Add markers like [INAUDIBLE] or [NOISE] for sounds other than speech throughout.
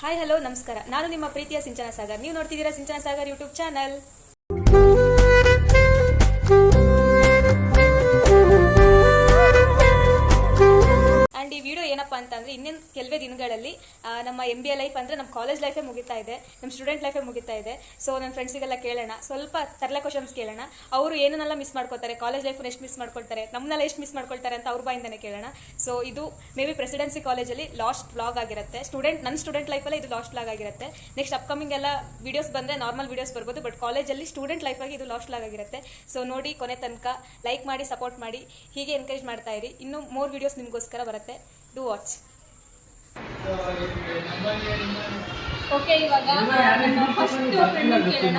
Hi hello ನಮಸ್ಕಾರ. ನಾನು ನಿಮ್ಮ ಪ್ರೀತಿಯ ಸಿಂಚನ ಸಾಗರ್. ನೀವು ನೋಡ್ತಿದ್ದೀರಾ Sinchana Sagar YouTube channel. And ಈ ವಿಡಿಯೋ ಏನಪ್ಪ ಅಂತಂದ್ರೆ ಇನ್ನೇನು ಕೆಲವೇ ದಿನಗಳಲ್ಲಿ ನಮ್ಮ ಎಂ ಬಿ ಎ ಲೈಫ್ ಅಂದರೆ ನಮ್ಮ ಕಾಲೇಜ್ ಲೈಫೇ ಮುಗಿತಾ ಇದೆ ನಮ್ಮ ಸ್ಟೂಡೆಂಟ್ ಲೈಫೇ ಮುಗಿತಾ ಇದೆ. ಸೊ ನನ್ನ ಫ್ರೆಂಡ್ಸಿಗೆಲ್ಲ ಕೇಳೋಣ. ಸ್ವಲ್ಪ ತರಲೆ ಕ್ವಶನ್ಸ್ ಕೇಳೋಣ. ಅವರು ಏನನ್ನೆಲ್ಲ ಮಿಸ್ ಮಾಡ್ಕೋತಾರೆ ಕಾಲೇಜ್ ಲೈಫ್ ಎಷ್ಟು ಮಿಸ್ ಮಾಡ್ಕೊಳ್ತಾರೆ, ನಮ್ಮನ್ನೆಲ್ಲ ಎಷ್ಟು ಮಿಸ್ ಮಾಡ್ಕೊಳ್ತಾರೆ ಅಂತ ಅವ್ರ ಬಾಯಿಂದನೇ ಕೇಳೋಣ. ಸೊ ಇದು ಮೇ ಬಿ ಪ್ರೆಸಿಡೆನ್ಸಿ ಕಾಲೇಜಲ್ಲಿ ಲಾಸ್ಟ್ ಬ್ಲಾಗ್ ಆಗಿರುತ್ತೆ. ಸ್ಟೂಡೆಂಟ್ ನನ್ನ ಸ್ಟೂಡೆಂಟ್ ಲೈಫಲ್ಲೇ ಇದು ಲಾಸ್ಟ್ ಬ್ಲಾಗ್ ಆಗಿರುತ್ತೆ. ನೆಕ್ಸ್ಟ್ ಅಪ್ಕಮಿಂಗ್ ಎಲ್ಲ ವಿಡಿಯೋಸ್ ಬಂದರೆ ನಾರ್ಮಲ್ ವಿಡಿಯೋಸ್ ಬರ್ಬೋದು ಬಟ್ ಕಾಲೇಜಲ್ಲಿ ಸ್ಟೂಡೆಂಟ್ ಲೈಫಾಗಿ ಇದು ಲಾಸ್ಟ್ ಬ್ಲಾಗ್ ಆಗಿರುತ್ತೆ. ಸೊ ನೋಡಿ ಕೊನೆ ತನಕ ಲೈಕ್ ಮಾಡಿ ಸಪೋರ್ಟ್ ಮಾಡಿ, ಹೀಗೆ ಎನ್ಕರೇಜ್ ಮಾಡ್ತಾ ಇರಿ. ಇನ್ನೂ ಮೋರ್ ವಿಡಿಯೋಸ್ ನಿಮಗೋಸ್ಕರ ಬರುತ್ತೆ. ಡೂ ವಾಚ್ ಓಕೆ ಇವಾಗ ನಮ್ಮ ಫಸ್ಟ್ ಫ್ರೆಂಡ್ ಕೇಳೋಣ.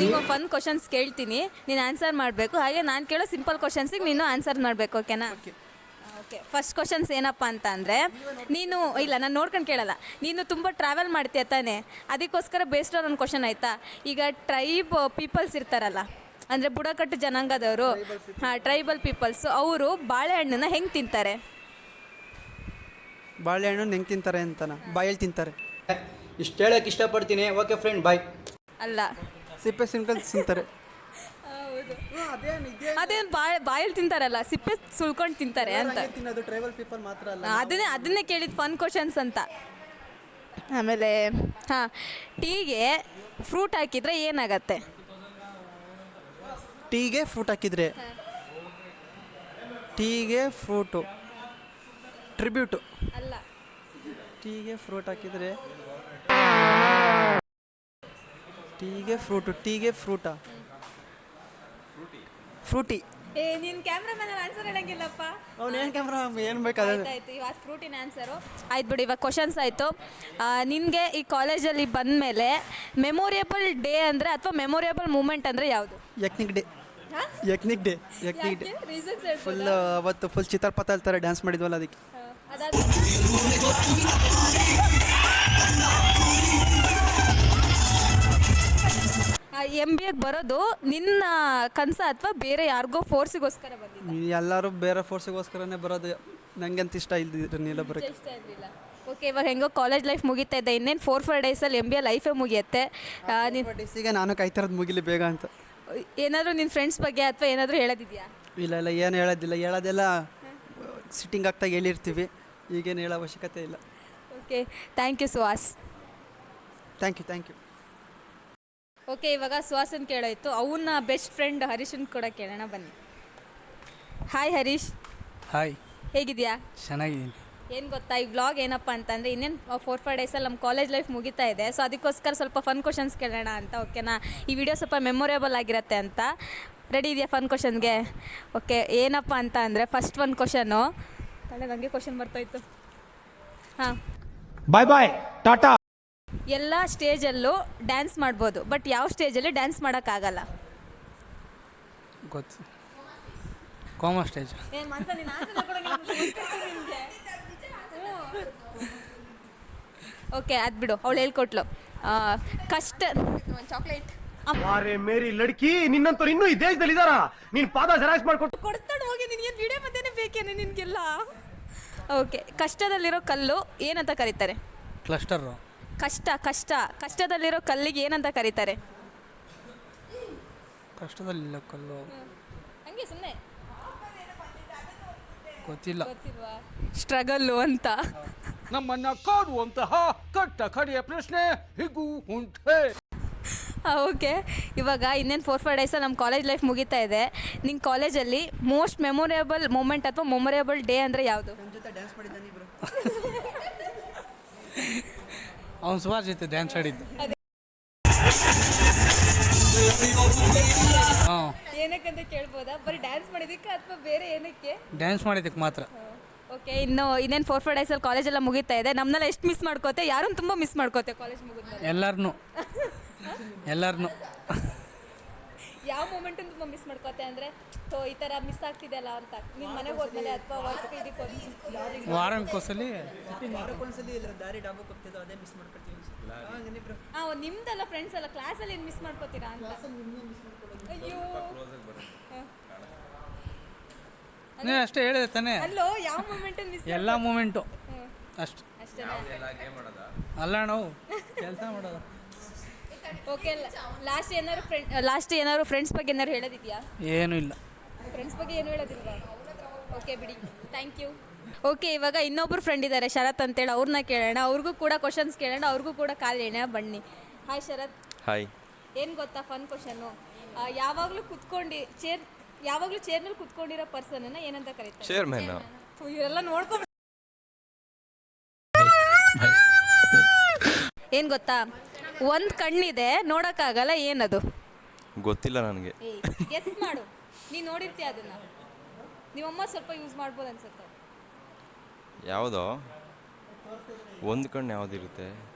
ನೀವು. ಫನ್ ಕ್ವಶನ್ಸ್ ಕೇಳ್ತೀನಿ. ನೀನು ಆನ್ಸರ್ ಮಾಡಬೇಕು. ಹಾಗೆ ನಾನು ಕೇಳೋ ಸಿಂಪಲ್ ಕ್ವಶನ್ಸಿಗೆ ನೀನು ಆನ್ಸರ್ ಮಾಡಬೇಕು ಓಕೆನಾ ಓಕೆ ಫಸ್ಟ್ ಕ್ವಶನ್ಸ್ ಏನಪ್ಪ ಅಂತ ಅಂದರೆ ನೀನು ಇಲ್ಲ ನಾನು ನೋಡ್ಕೊಂಡು ಕೇಳಲ್ಲ. ನೀನು ತುಂಬ ಟ್ರಾವೆಲ್ ಮಾಡ್ತೀಯ ತಾನೇ? ಅದಕ್ಕೋಸ್ಕರ ಬೇಸ್ಡ್ ಆನ್ ಒಂದು ಕ್ವಶನ್ ಆಯಿತಾ? ಈಗ ಟ್ರೈಬ್ ಪೀಪಲ್ಸ್ ಇರ್ತಾರಲ್ಲ ಅಂದರೆ ಬುಡಕಟ್ಟು ಜನಾಂಗದವರು ಹಾಂ ಟ್ರೈಬಲ್ ಪೀಪಲ್ಸ್ ಅವರು ಬಾಳೆಹಣ್ಣನ್ನ ಹೆಂಗೆ ತಿಂತಾರೆ? ಬಾಳೆಹಣ್ಣು ಹೆಂಗೆ ತಿಂತಾರೆ ಅಂತನ? ಬಾಯಲ್ಲಿ ತಿಂತಾರೆ. ಇಷ್ಟು ಹೇಳಕ್ಕೆ ಇಷ್ಟಪಡ್ತೀನಿ. ಓಕೆ ಫ್ರೆಂಡ್ ಬಾಯ್ ಅಲ್ಲ. ಸಿಪ್ಪೆ ಸಿಂಕಲ್ ತಿಂತಾರೆ. ಅದೇನು ಬಾಯ್ ಬಾಯಲ್ಲಿ ತಿಂತಾರಲ್ಲ ಸಿಪ್ಪೆ ಸುಳ್ಕೊಂಡು ತಿಂತಾರೆ ಅಂತ. ತಿನ್ನೋದು ಟ್ರೈಬಲ್ ಪೀಪಲ್ ಮಾತ್ರ ಅಲ್ಲ. ಅದನ್ನೇ ಅದನ್ನೇ ಕೇಳಿದ ಫನ್ ಕ್ವಶನ್ಸ್ ಅಂತ. ಆಮೇಲೆ ಹಾಂ ಟೀಗೆ ಫ್ರೂಟ್ ಹಾಕಿದ್ರೆ ಏನಾಗತ್ತೆ? ಟೀಗೆ ಫ್ರೂಟ್ ಹಾಕಿದ್ರೆ? ಟೀಗೆ ಫ್ರೂಟು. ಟ್ರಿಬ್ಯೂಟು. ಅಲ್ಲ. ಟೀಗೆ ಫ್ರೂಟ್ ಹಾಕಿದ್ರೆ? ಟೀಗೆ ಫ್ರೂಟು ಟೀಗೆ ಫ್ರೂಟಾ? ಫ್ರೂಟಿ. ಏ ನಿನ್ನ ಕ್ಯಾಮ್ರಾಮನ್ ಆನ್ಸರ್ ಹೇಳಂಗಿಲ್ಲಪ್ಪ. ಅವ್ನು ಏನು ಕ್ಯಾಮ್ರಾ ಏನು ಬೇಕು ಆಯ್ತು ಇವಾಗ ಫ್ರೂಟಿನ ಆನ್ಸರು ಆಯ್ತು ಬಿಡಿ ಇವಾಗ ಕ್ವಶನ್ಸ್ ಆಯಿತು. ನಿನಗೆ ಈ ಕಾಲೇಜಲ್ಲಿ ಬಂದಮೇಲೆ ಮೆಮೊರಿಯಬಲ್ ಡೇ ಅಂದರೆ ಅಥವಾ ಮೆಮೊರಿಯಬಲ್ ಮೂಮೆಂಟ್ ಅಂದರೆ ಯಾವುದು? Ethnic day ethnic day ethnic day reasons full ಅವತ್ತು ಫುಲ್ ಚಿತ್ರಪಥ ಹೇಳ್ತಾರೆ ಡ್ಯಾನ್ಸ್ ಮಾಡಿದ್ವಲ್ಲ ಅದಕ್ಕೆ. ಎಂ ಬಿ ಎಗೆ ಬರೋದು ನಿನ್ನ ಕನಸ ಅಥವಾ ಬೇರೆ ಯಾರಿಗೋ ಫೋರ್ಸಿಗೋಸ್ಕರ ಬಂದಿದ್ದೀನಿ ಎಲ್ಲರೂ ಬೇರೆ ಫೋರ್ಸಿಗೋಸ್ಕರನೇ ಬರೋದು. ನಂಗಂತ ಇಷ್ಟ ಇಲ್ದಿರಲಿಲ್ಲ ಬರೋಕ್ಕೆ. ಇಷ್ಟ ಇರಲಿಲ್ಲ. ಓಕೆ ಇವಾಗ ಹೆಂಗೋ ಕಾಲೇಜ್ ಲೈಫ್ ಮುಗಿತಾ ಇದೆ. ಇನ್ನೇನು ಫೋರ್ ಫೈವ್ ಡೇಸಲ್ಲಿ ಎಂ ಬಿ ಎ ಲೈಫೇ ಮುಗಿಯುತ್ತೆ. ನೀನು ಡೇಸಿಗೆ ನಾನು ಕಾಯ್ತಿರೋದು ಮುಗಿಲಿ ಬೇಗ ಅಂತ. ಏನಾದರೂ ನಿನ್ನ ಫ್ರೆಂಡ್ಸ್ ಬಗ್ಗೆ ಅಥವಾ ಏನಾದರೂ ಹೇಳೋದಿದೆಯಾ? ಇಲ್ಲ ಇಲ್ಲ ಏನು ಹೇಳೋದಿಲ್ಲ. ಹೇಳೋದೆಲ್ಲ ಸಿಟ್ಟಿಂಗ್ ಆಗ್ತಾ ಹೇಳಿರ್ತೀವಿ. ಈಗೇನು ಹೇಳೋ ಅವಶ್ಯಕತೆ ಇಲ್ಲ. Okay thank you Suhas. Thank you thank you okay ಇವಾಗ ಸುಹಾಸನ್ ಕೇಳೋಯ್ತು. ಅವನ್ನ ಬೆಸ್ಟ್ ಫ್ರೆಂಡ್ ಹರೀಶನ್ ಕೂಡ ಕೇಳೋಣ ಬನ್ನಿ. ಹಾಯ್ ಹರೀಶ್. ಹಾಯ್ ಹೇಗಿದೆಯಾ? ಚೆನ್ನಾಗಿದ್ದೀನಿ. ಏನು ಗೊತ್ತಾ ಈ ವ್ಲಾಗ್ ಏನಪ್ಪ ಅಂತಂದರೆ ಇನ್ನೇನು ಫೋರ್ ಫೈವ್ ಡೇಸಲ್ಲಿ ನಮ್ಮ ಕಾಲೇಜ್ ಲೈಫ್ ಮುಗಿತಾ ಇದೆ. ಸೊ ಅದಕ್ಕೋಸ್ಕರ ಸ್ವಲ್ಪ ಫನ್ ಕ್ವಶನ್ಸ್ ಕೇಳೋಣ ಅಂತ ಓಕೆನಾ ಈ ವಿಡಿಯೋ ಸ್ವಲ್ಪ ಮೆಮೊರೇಬಲ್ ಆಗಿರುತ್ತೆ ಅಂತ. ರೆಡಿ ಇದೆಯಾ ಫನ್ ಕ್ವಶನ್ಗೆ ಓಕೆ ಏನಪ್ಪ ಅಂತ ಅಂದರೆ ಫಸ್ಟ್ ಒಂದು ಕ್ವಶನು ತಲೆ ನನಗೆ ಕ್ವಶನ್ ಬರ್ತಾಯಿತ್ತು ಹಾಂ. ಬಾಯ್ ಬಾಯ್ ಟಾಟಾ ಎಲ್ಲ ಸ್ಟೇಜಲ್ಲೂ ಡ್ಯಾನ್ಸ್ ಮಾಡ್ಬೋದು ಬಟ್ ಯಾವ ಸ್ಟೇಜಲ್ಲಿ ಡ್ಯಾನ್ಸ್ ಮಾಡೋಕ್ಕಾಗಲ್ಲ? ಗೊತ್ತು. ಕಾಮರ್ಸ್ ಸ್ಟೇಜ್ ಓಕೆ ಅದು ಬಿಡು ಅವಳು ಹೇಳ್ಕೊಟ್ಲು. ಆ, ಕಷ್ಟ ಚಾಕ್ಲೇಟ್. ಅರೆ ಮೇರಿ ಲಡ್ಕಿ ನಿನ್ನಂತವ್ರು ಇನ್ನೂ ಈ ದೇಶದಲ್ಲಿ ಇದಾರ ನೀನ್ ಪಾದ ಜೆರಾಕ್ಸ್ ಮಾಡ್ಕೊಟ್ಟು ಕೊಡ್ತಾಳೆ ಹೋಗಿ ನಿನಗೆ ವಿಡಿಯೋ ಮಧ್ಯೆ ಬೇಕೇನೆ ನಿನಗೆಲ್ಲ? ಓಕೆ ಕಷ್ಟದಲ್ಲಿರೋ ಕಲ್ಲು ಏನಂತ ಕರೀತಾರೆ? ಕ್ಲಸ್ಟರ್. ಕಷ್ಟ ಕಷ್ಟ ಕಷ್ಟದಲ್ಲಿರೋ ಕಲ್ಲಿಗೆ ಏನಂತ ಕರೀತಾರೆ? ಕಷ್ಟದಲ್ಲಿರೋ ಕಲ್ಲು. ಹಂಗೆ ಸುಮ್ಮನೆ ಗೊತ್ತಿಲ್ಲ. ಸ್ಟ್ರಗಲ್ ಸ್ಟ್ರಗಲ್ಲು ಅಂತ. ನಮ್ಮನ್ನ ಕಾಡುವಂತಹ ಕಟ್ಟ ಕಡೆಯ ಪ್ರಶ್ನೆ ಹೀಗೂ ಉಂಟೆ. ಓಕೆ ಇವಾಗ ಇನ್ನೇನು ಫೋರ್ ಫೈವ್ ಡೇಸ ನಮ್ಮ ಕಾಲೇಜ್ ಲೈಫ್ ಮುಗಿತಾ ಇದೆ. ನಿಮ್ಮ ಕಾಲೇಜಲ್ಲಿ ಮೋಸ್ಟ್ ಮೆಮೊರೇಬಲ್ ಮೂಮೆಂಟ್ ಅಥವಾ ಮೆಮೊರೇಬಲ್ ಡೇ ಅಂದರೆ ಯಾವುದು? ಅವನು ಸುಮಾರು ಜೊತೆ ಡ್ಯಾನ್ಸ್ ಆಡಿದ್ದು. ಹಾಂ ಅಂತ ಕೇಳ್ಬೋದಾ? ಬರೀ ಡ್ಯಾನ್ಸ್ ಮಾಡಿದಕ್ಕೆ ಅಥವಾ ಬೇರೆ ಏನಕ್ಕೆ? ಡ್ಯಾನ್ಸ್ ಮಾಡಿದಕ್ಕೆ ಮಾತ್ರ. ಓಕೆ ಇನ್ನು ಇನ್ನೇನು ಫೋರ್ ಅಲ್ಲಿ ಡೇಸಲ್ಲಿ ಕಾಲೇಜೆಲ್ಲ ಮುಗಿತಾ ಇದೆ. ನಮ್ಮನ್ನೆಲ್ಲ ಎಷ್ಟು ಮಿಸ್ ಮಾಡ್ಕೋತೆ? ಯಾರನ್ನು ತುಂಬ ಮಿಸ್ ಮಾಡ್ಕೋತೆ ಕಾಲೇಜ್ ಮುಗಿದ ಎಲ್ಲರನ್ನೂ ಎಲ್ಲರನ್ನೂ ಯಾವ ಮೂಮೆಂಟ್ ತುಂಬ ಮಿಸ್ ಮಾಡ್ಕೋತೆ ಅಂದರೆ ಸೊ ಈ ಥರ ಮಿಸ್ ಆಗ್ತಿದೆಯಲ್ಲ ಅಂತ. ನಿಮ್ಮ ಮನೆಗೆ ಹೋದ್ಮೇಲೆ ಅಥವಾ ವರ್ಕ್ ಇದಕ್ಕೆ ವಾರಕ್ಕೋಸಲಿ ವಾರಕ್ಕೊಂದ್ಸಲಿ ದಾರಿ ಡಾಬಕ್ಕೆ ಹೋಗ್ತಿದ್ದೋ ಅದೇ ಮಿಸ್ ಮಾಡ್ಕೊಳ್ತೀವಿ ಹಾಂ ನಿಮ್ದೆಲ್ಲ ಫ್ರೆಂಡ್ಸ್ ಎಲ್ಲ ಕ್ಲಾಸಲ್ಲಿ ಏನು ಮಿಸ್ ಮಾಡ್ಕೋತೀರಾ ಅಂತ? ಅಯ್ಯೋ. ನೀನು ಅಷ್ಟೇ ಹೇಳಿದೆ ತಾನೇ. ಅಲ್ಲೋ ಯಾವ ಮೂಮೆಂಟ್ ಮಿಸ್ ಎಲ್ಲ ಮೂಮೆಂಟು ಅಷ್ಟು. ಅಷ್ಟೇನಾ? ಅಲ್ಲ ನಾವು. ಕೆಲಸ ಮಾಡೋದು? ಓಕೆ ಲಾಸ್ಟ್ ಏನಾದ್ರು ಫ್ರೆಂಡ್ ಲಾಸ್ಟ್ ಏನಾದ್ರು ಫ್ರೆಂಡ್ಸ್ ಬಗ್ಗೆ ಏನಾದ್ರು ಹೇಳೋದಿದೆಯಾ? ಏನೂ ಇಲ್ಲ. ಫ್ರೆಂಡ್ಸ್ ಬಗ್ಗೆ ಏನು ಹೇಳೋದಿಲ್ವಾ? ಓಕೆ ಬಿಡಿ. ಥ್ಯಾಂಕ್ ಯು ಓಕೆ ಇವಾಗ ಇನ್ನೊಬ್ರು ಫ್ರೆಂಡ್ ಇದ್ದಾರೆ ಶರತ್ ಅಂತೇಳಿ. ಅವ್ರನ್ನ ಕೇಳೋಣ. ಅವ್ರಿಗೂ ಕೂಡ ಕ್ವಶನ್ಸ್ ಕೇಳೋಣ. ಅವ್ರಿಗೂ ಕೂಡ ಕಾಲ್ ಎಣ್ಣೆ ಬನ್ನಿ. ಹಾಯ್ ಶರತ್. ಹಾಯ್ ಏನು ಗೊತ್ತಾ ಫನ್ ಕ್ವಶನ್ನು ಯಾವಾಗಲೂ ಕುತ್ಕೊಂಡು ಚೇರ್ ಯಾವಾಗಲೂ ಚೇರ್ನಲ್ಲಿ ಕುತ್ಕೊಂಡಿರೋ ಪರ್ಸನನ್ನ ಏನಂತ ಕರೀತಾರೆ? ಚೇರ್ಮನ್ ಥು, ಇವರೆಲ್ಲ ನೋಡ್ಕೊ ಏನ್ ಗೊತ್ತಾ? ಒಂದ್ ಕಣ್ಣಿದೆ ನೋಡೋಕ್ಕಾಗಲ್ಲ ಏನದು? ಗೊತ್ತಿಲ್ಲ ನನಗೆ. ಎಸ್ ಮಾಡು. ನೀ ನೋಡಿರ್ತೀಯ ಅದನ್ನ? ನಿಮ್ಮಮ್ಮ ಸ್ವಲ್ಪ ಯೂಸ್ ಮಾಡ್ಬೋದು ಅನ್ಸುತ್ತೆ. ಯಾವುದೋ? ಒಂದು ಕಣ್ಣು ಯಾವುದಿರುತ್ತೆ?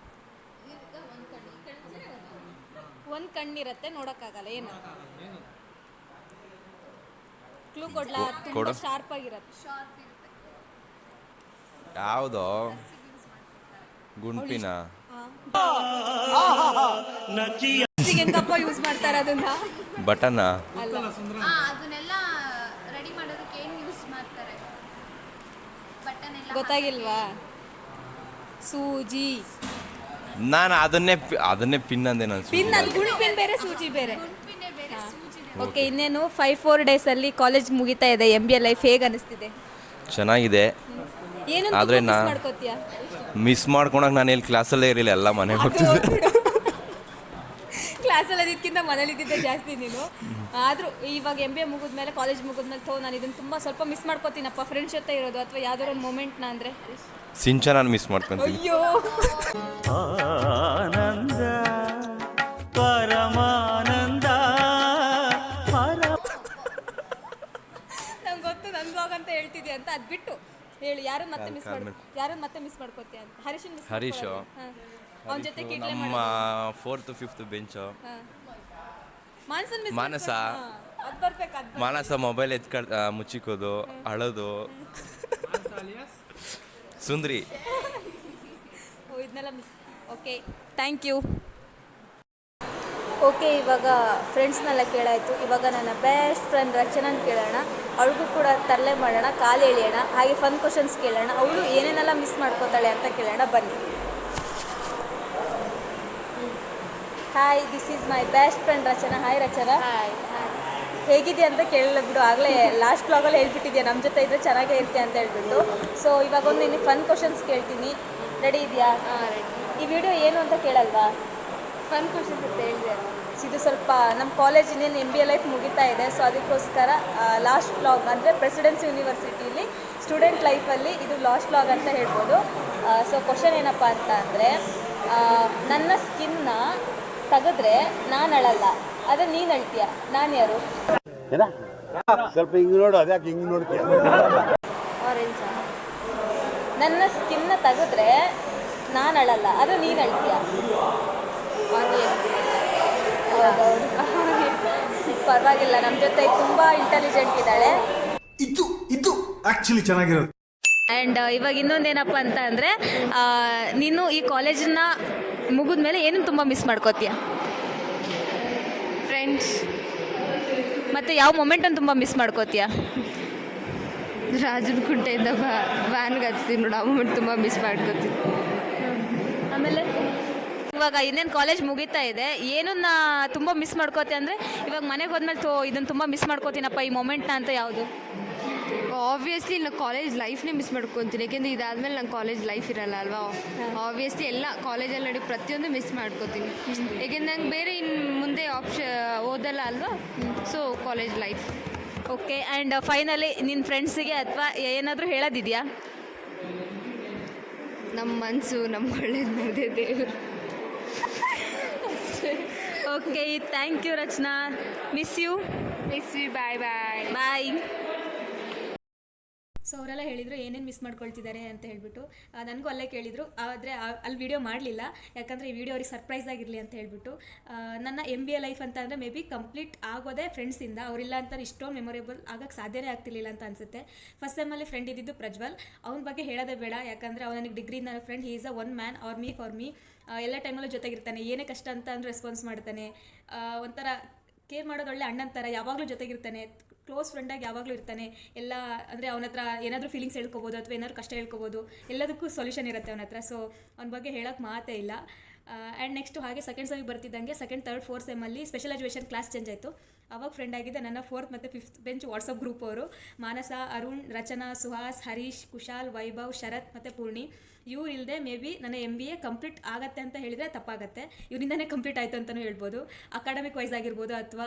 ಒಂದು ಕಣ್ಣಿರತ್ತೆ ನೋಡೋಕ್ಕಾಗಲ್ಲ ಏನು? ಕ್ಲೂ ಕೊಡ್ಲಾ? ತುಂಬ ಕೊಡು. ಶಾರ್ಪ್ ಆಗಿರತ್ತೆ. ಯಾವುದೋ? ಗುಂಪಿನ. ಹೆಂಗಪ್ಪ ಯೂಸ್ ಮಾಡ್ತಾರೆ ಅದನ್ನ? ಬಟನ್ನ ಅಲ್ಲ. ಅದನ್ನೆಲ್ಲ ರೆಡಿ ಮಾಡೋದಕ್ಕೆ ಏನು ಯೂಸ್ ಮಾಡ್ತಾರೆ? ಬಟನ್ ಎಲ್ಲ ಗೊತ್ತಾಗಿಲ್ವಾ? ಸೂಜಿ. ನಾನು ಅದನ್ನೇ ಪಿ- ಅದನ್ನೇ ಪಿನ್ ಅಂದೆ ನಾನು ಪಿನ್ ಅದು ಗುಣಿ ಪಿನ್ ಬೇರೆ ಸೂಜಿ ಬೇರೆ. ಗುಂಪಿನೇ ಬೇರೆ ಸೂಜಿ ಓಕೆ ಇನ್ನೇನು? ಫೈವ್ ಫೋರ್ ಅಲ್ಲಿ ಕಾಲೇಜ್ ಮುಗಿತಾ ಇದೆ ಎಂ ಬಿ ಎ ಲೈಫ್ ಹೇಗೆ ಅನಿಸ್ತಿದೆ? ಚೆನ್ನಾಗಿದೆ. ಏನು ಆದ್ರೆ ಮಿಸ್ ನಾ- ಮಾಡ್ಕೋತೀಯಾ? ಮಿಸ್ ಮಾಡ್ಕೊಳಕ್ ನಾನು ಇಲ್ಲಿ ಕ್ಲಾಸಲ್ಲೇ ಇರಲಿಲ್ಲ ಎಲ್ಲ ಮನೆಗೆ ಹೋಗ್ತಿದ್ದೆ ಕ್ಲಾಸಲ್ಲಿ ಅದಕ್ಕಿಂತ ಮನೇಲಿ ಇದ್ದಿದ್ದೆ ಜಾಸ್ತಿ ನೀನು. ಆದರೂ ಇವಾಗ ಎಂ ಬಿ ಎ ಮುಗಿದ್ಮೇಲೆ ಕಾಲೇಜ್ ಮುಗಿದ್ಮೇಲೆ ತೋ ನಾನು ಇದನ್ನು ತುಂಬ ಸ್ವಲ್ಪ ಮಿಸ್ ಮಾಡ್ಕೋತೀನಪ್ಪ. ಫ್ರೆಂಡ್ಸ್ ಜೊತೆ ಇರೋದು ಅಥವಾ ಯಾವ್ದಾರ ಒಂದು ಮೂಮೆಂಟ್ನ ಅಂದರೆ. ಸಿಂಚ ನಾನು ಮಿಸ್ ಮಾಡ್ಕೊಂತೀನಿ. ಅಯ್ಯೋ. ಆನಂದ ಪರಮಾನಂದ ಪರ ನಂಗೆ ಗೊತ್ತು ನನ್ನ ಬ್ಲಾಗ್ ಅಂತ ಹೇಳ್ತಿದ್ದೆ ಅಂತ. ಅದು ಬಿಟ್ಟು ಹೇಳಿ ಯಾರು ಮತ್ತೆ ಮಿಸ್ ಮಾಡ್ ಯಾರು ಮತ್ತೆ ಮಿಸ್ ಮಾಡ್ಕೋತೀಯ ಅಂತ. ಹರೀಶ್? ಮಿಸ್ ಹರೀಶು. ಅವನ ಜೊತೆ ಕಿಟ್ಲೆ ನಮ್ಮ ಫೋರ್ತ್ ಫಿಫ್ತ್ ಬೆಂಚು ಮಾನ್ಸನ್ ಮಿಸ್ ಮಾನಸ. ಅದು ಬರ್ಬೇಕು ಅದು ಮಾನಸ ಮೊಬೈಲ್ ಎತ್ಕ ಮುಚ್ಚಿಕೋದು ಅಳೋದು. ಸುಂದ್ರಿ. ಓ ಇದನ್ನೆಲ್ಲ miss okay thank you okay ಇವಾಗ ಫ್ರೆಂಡ್ಸ್ನೆಲ್ಲ ಕೇಳಾಯಿತು. ಇವಾಗ ನನ್ನ ಬೆಸ್ಟ್ ಫ್ರೆಂಡ್ ರಚನನ್ ಕೇಳೋಣ. ಅವಳಿಗೂ ಕೂಡ ತರಲೆ ಮಾಡೋಣ ಕಾಲು ಎಳೆಯೋಣ. ಹಾಗೆ ಫನ್ ಕ್ವಶನ್ಸ್ ಕೇಳೋಣ. ಅವಳು ಏನೇನೆಲ್ಲ ಮಿಸ್ ಮಾಡ್ಕೋತಾಳೆ ಅಂತ ಕೇಳೋಣ. ಬನ್ನಿ. Hi this is my best friend Rachana. Hi Rachana. ಹೇಗಿದೆ ಅಂತ ಕೇಳಲ್ಲ ಬಿಡು. ಆಗಲೇ ಲಾಸ್ಟ್ ಬ್ಲಾಗಲ್ಲಿ ಹೇಳ್ಬಿಟ್ಟಿದ್ಯಾ ನಮ್ಮ ಜೊತೆ ಇದ್ರೆ ಚೆನ್ನಾಗೇ ಇರ್ತೀಯ ಅಂತ ಹೇಳ್ಬಿಟ್ಟು. ಸೊ ಇವಾಗ ಒಂದು ನಿನ್ನ ಫನ್ ಕ್ವಶನ್ಸ್ ಕೇಳ್ತೀನಿ. ರೆಡಿ ಇದೆಯಾ? ಈ ವಿಡಿಯೋ ಏನು ಅಂತ ಕೇಳಲ್ವಾ? ಫನ್ ಕ್ವಶನ್ಸ್ ಅಂತ ಹೇಳಿದೆ. ಇದು ಸ್ವಲ್ಪ ನಮ್ಮ ಕಾಲೇಜ್ ಇನ್ನೇನು ಎಂ ಬಿ ಎ ಲೈಫ್ ಮುಗಿತಾ ಇದೆ. ಸೊ ಅದಕ್ಕೋಸ್ಕರ ಲಾಸ್ಟ್ ಬ್ಲಾಗ್ ಅಂದರೆ ಪ್ರೆಸಿಡೆನ್ಸಿ ಯೂನಿವರ್ಸಿಟಿಲಿ ಸ್ಟೂಡೆಂಟ್ ಲೈಫಲ್ಲಿ ಇದು ಲಾಸ್ಟ್ ಬ್ಲಾಗ್ ಅಂತ ಹೇಳ್ಬೋದು. ಸೊ ಕ್ವಶನ್ ಏನಪ್ಪ ಅಂತ ಅಂದರೆ ನನ್ನ ಸ್ಕಿನ್ನ ತೆಗೆದ್ರೆ ನಾನು ಅಳಲ್ಲ. ಆದರೆ ನೀನ್ ಅಳ್ತೀಯ. ನಾನು ಯಾರು? ಸ್ವಲ್ಪ ಹಿಂಗ್ ನೋಡು ಅದ್ಯಾಕೆ ಹಿಂಗ್ ನೋಡ್ತೀಯ? ಆರೆಂಜ್ ನನ್ನ ಸ್ಕಿನ್ನ ತೆಗೆದ್ರೆ ನಾನು ಅಳಲ್ಲ. ಅದು ನೀನ್ ಅಳ್ತೀಯ. ಪರವಾಗಿಲ್ಲ ನಮ್ಮ ಜೊತೆ ತುಂಬಾ ಇಂಟೆಲಿಜೆಂಟ್ ಇದ್ದಾಳೆ. ಇದು ಇದು ಆಕ್ಚುಲಿ ಚೆನ್ನಾಗಿರೋದು. ಆ್ಯಂಡ್ ಇವಾಗ ಇನ್ನೊಂದೇನಪ್ಪ ಅಂತ ಅಂದರೆ ನೀನು ಈ ಕಾಲೇಜನ್ನ ಮುಗಿದ್ಮೇಲೆ ಏನು ತುಂಬ ಮಿಸ್ ಮಾಡ್ಕೋತೀಯ? ಫ್ರೆಂಡ್ಸ್ ಮತ್ತು ಯಾವ ಮೊಮೆಂಟನ್ನು ತುಂಬ ಮಿಸ್ ಮಾಡ್ಕೋತೀಯ? ರಾಜನ ಕುಂಟೆಯಿಂದ ಬಾ ವ್ಯಾನ್ಗೆ ಹಚ್ತೀನಿ ನೋಡಿ ಆ ಮೊಮೆಂಟ್ ತುಂಬ ಮಿಸ್ ಮಾಡ್ಕೋತೀನಿ. ಆಮೇಲೆ? ಇವಾಗ ಇನ್ನೇನು ಕಾಲೇಜ್ ಮುಗಿತಾ ಇದೆ ಏನನ್ನ ತುಂಬ ಮಿಸ್ ಮಾಡ್ಕೋತೀಯ ಅಂದರೆ ಇವಾಗ ಮನೆಗೆ ಹೋದ್ಮೇಲೆ ತೋ ಇದನ್ನು ತುಂಬ ಮಿಸ್ ಮಾಡ್ಕೋತೀನಪ್ಪ ಈ ಮೊಮೆಂಟ್ನ ಅಂತ ಯಾವುದು? ಆಬ್ವಿಯಸ್ಲಿ ನಾನು ಕಾಲೇಜ್ ಲೈಫ್ನೇ ಮಿಸ್ ಮಾಡ್ಕೊತೀನಿ. ಯಾಕೆಂದರೆ ಇದಾದ್ಮೇಲೆ ನಂಗೆ ಕಾಲೇಜ್ ಲೈಫ್ ಇರಲ್ಲ ಅಲ್ವಾ? ಆಬ್ವಿಯಸ್ಲಿ ಎಲ್ಲ ಕಾಲೇಜಲ್ಲಿ ನೋಡಿ ಪ್ರತಿಯೊಂದು ಮಿಸ್ ಮಾಡ್ಕೋತೀನಿ. ಯಾಕೆಂದ್ರೆ ನಂಗೆ ಬೇರೆ ಇನ್ನು ಮುಂದೆ ಆಪ್ಷನ್ ಓದಲ್ಲ ಅಲ್ವಾ? So college life okay and finally ನಿನ್ನ ಫ್ರೆಂಡ್ಸಿಗೆ ಅಥವಾ ಏನಾದರೂ ಹೇಳೋದಿದೆಯಾ? ನಮ್ಮ ಮನಸ್ಸು ನಮ್ಮ ಒಳ್ಳೇದು ಮಾಡಿದೆ ದೇವರು. Okay thank you Rachana. Miss you miss you bye bye bye so ಅವರೆಲ್ಲ ಹೇಳಿದರು, ಏನೇನು ಮಿಸ್ ಮಾಡ್ಕೊಳ್ತಿದ್ದಾರೆ ಅಂತ ಹೇಳ್ಬಿಟ್ಟು. ನನಗೂ ಅಲ್ಲೇ ಕೇಳಿದರು. ಆದರೆ ಅಲ್ಲಿ ವಿಡಿಯೋ ಮಾಡಲಿಲ್ಲ. ಯಾಕಂದರೆ, ಈ ವಿಡಿಯೋ ಅವ್ರಿಗೆ ಸರ್ಪ್ರೈಸ್ ಆಗಿರಲಿ ಅಂತ ಹೇಳಿಬಿಟ್ಟು. ನನ್ನ ಎಂ ಬಿ ಎ ಲೈಫ್ ಅಂತ ಅಂದರೆ ಮೇ ಬಿ ಕಂಪ್ಲೀಟ್ ಆಗೋದೇ ಫ್ರೆಂಡ್ಸಿಂದ ಅವರಿಲ್ಲ ಅಂತ ಇಷ್ಟೊಂದು ಮೆಮೊರೇಬಲ್ ಆಗಕ್ಕೆ ಸಾಧ್ಯನೇ ಆಗ್ತಿರ್ಲಿಲ್ಲ ಅಂತ ಅನಿಸುತ್ತೆ. ಫಸ್ಟ್ ಟೈಮಲ್ಲಿ ಫ್ರೆಂಡ್ ಇದ್ದಿದ್ದು ಪ್ರಜ್ವಲ್. ಅವನ ಬಗ್ಗೆ ಹೇಳೋದೇ ಬೇಡ. ಯಾಕಂದರೆ, ಅವನ ನನಗೆ ಡಿಗ್ರಿ ನನ್ನ friend he is a one man army for me ಎಲ್ಲ ಟೈಮಲ್ಲೂ ಜೊತೆಗಿರ್ತಾನೆ. ಏನೇ ಕಷ್ಟ ಅಂತ ಅಂದ್ರೆ ರೆಸ್ಪಾನ್ಸ್ ಮಾಡ್ತಾನೆ. ಒಂಥರ ಕೇರ್ ಮಾಡೋದು ಒಳ್ಳೆ ಅಣ್ಣನ ಥರ ಯಾವಾಗಲೂ ಜೊತೆಗಿರ್ತಾನೆ. ಕ್ಲೋಸ್ ಫ್ರೆಂಡಾಗಿ ಯಾವಾಗಲೂ ಇರ್ತಾನೆ. ಎಲ್ಲ ಅಂದರೆ ಅವನ ಹತ್ರ ಏನಾದರೂ ಫೀಲಿಂಗ್ಸ್ ಹೇಳ್ಕೊಬೋದು ಅಥವಾ ಏನಾದ್ರು ಕಷ್ಟ ಹೇಳ್ಕೊಬೋದು, ಎಲ್ಲದಕ್ಕೂ ಸೊಲ್ಯೂಷನ್ ಇರುತ್ತೆ ಅವನ ಹತ್ರ. ಸೊ ಅವನ ಬಗ್ಗೆ ಹೇಳೋಕ್ಕೆ ಮಾತೇ ಇಲ್ಲ. ಆ್ಯಂಡ್ ನೆಕ್ಸ್ಟ್ ಹಾಗೆ ಸೆಕೆಂಡ್ ಸೆಮಿಗೆ ಬರ್ತಿದ್ದಂಗೆ ಸೆಕೆಂಡ್ ತರ್ಡ್ ಫೋರ್ತ್ ಸೆಮಲ್ಲಿ ಸ್ಪೆಷಲ್ ಎಜುಕೇಷನ್ ಕ್ಲಾಸ್ ಚೇಂಜ್ ಆಯಿತು. ಅವಾಗ ಫ್ರೆಂಡ್ ಆಗಿದ್ದ ನನ್ನ ಫೋರ್ತ್ ಮತ್ತು ಫಿಫ್ತ್ ಬೆಂಚ್ ವಾಟ್ಸಪ್ ಗ್ರೂಪ್ ಅವರು. ಮಾನಸ, ಅರುಣ್, ರಚನಾ, ಸುಹಾಸ್, ಹರೀಶ್, ಕುಶಾಲ್, ವೈಭವ್, ಶರತ್ ಮತ್ತು ಪೂರ್ಣಿ. ಇವ್ರು ಇಲ್ಲದೆ ಮೇ ಬಿ ನನ್ನ ಎಂ ಬಿ ಎ ಕಂಪ್ಲೀಟ್ ಆಗತ್ತೆ ಅಂತ ಹೇಳಿದರೆ ತಪ್ಪಾಗತ್ತೆ. ಇವರಿಂದನೇ ಕಂಪ್ಲೀಟ್ ಆಯಿತು ಅಂತಲೂ ಹೇಳ್ಬೋದು. ಅಕಾಡೆಮಿಕ್ ವೈಸ್ ಆಗಿರ್ಬೋದು ಅಥವಾ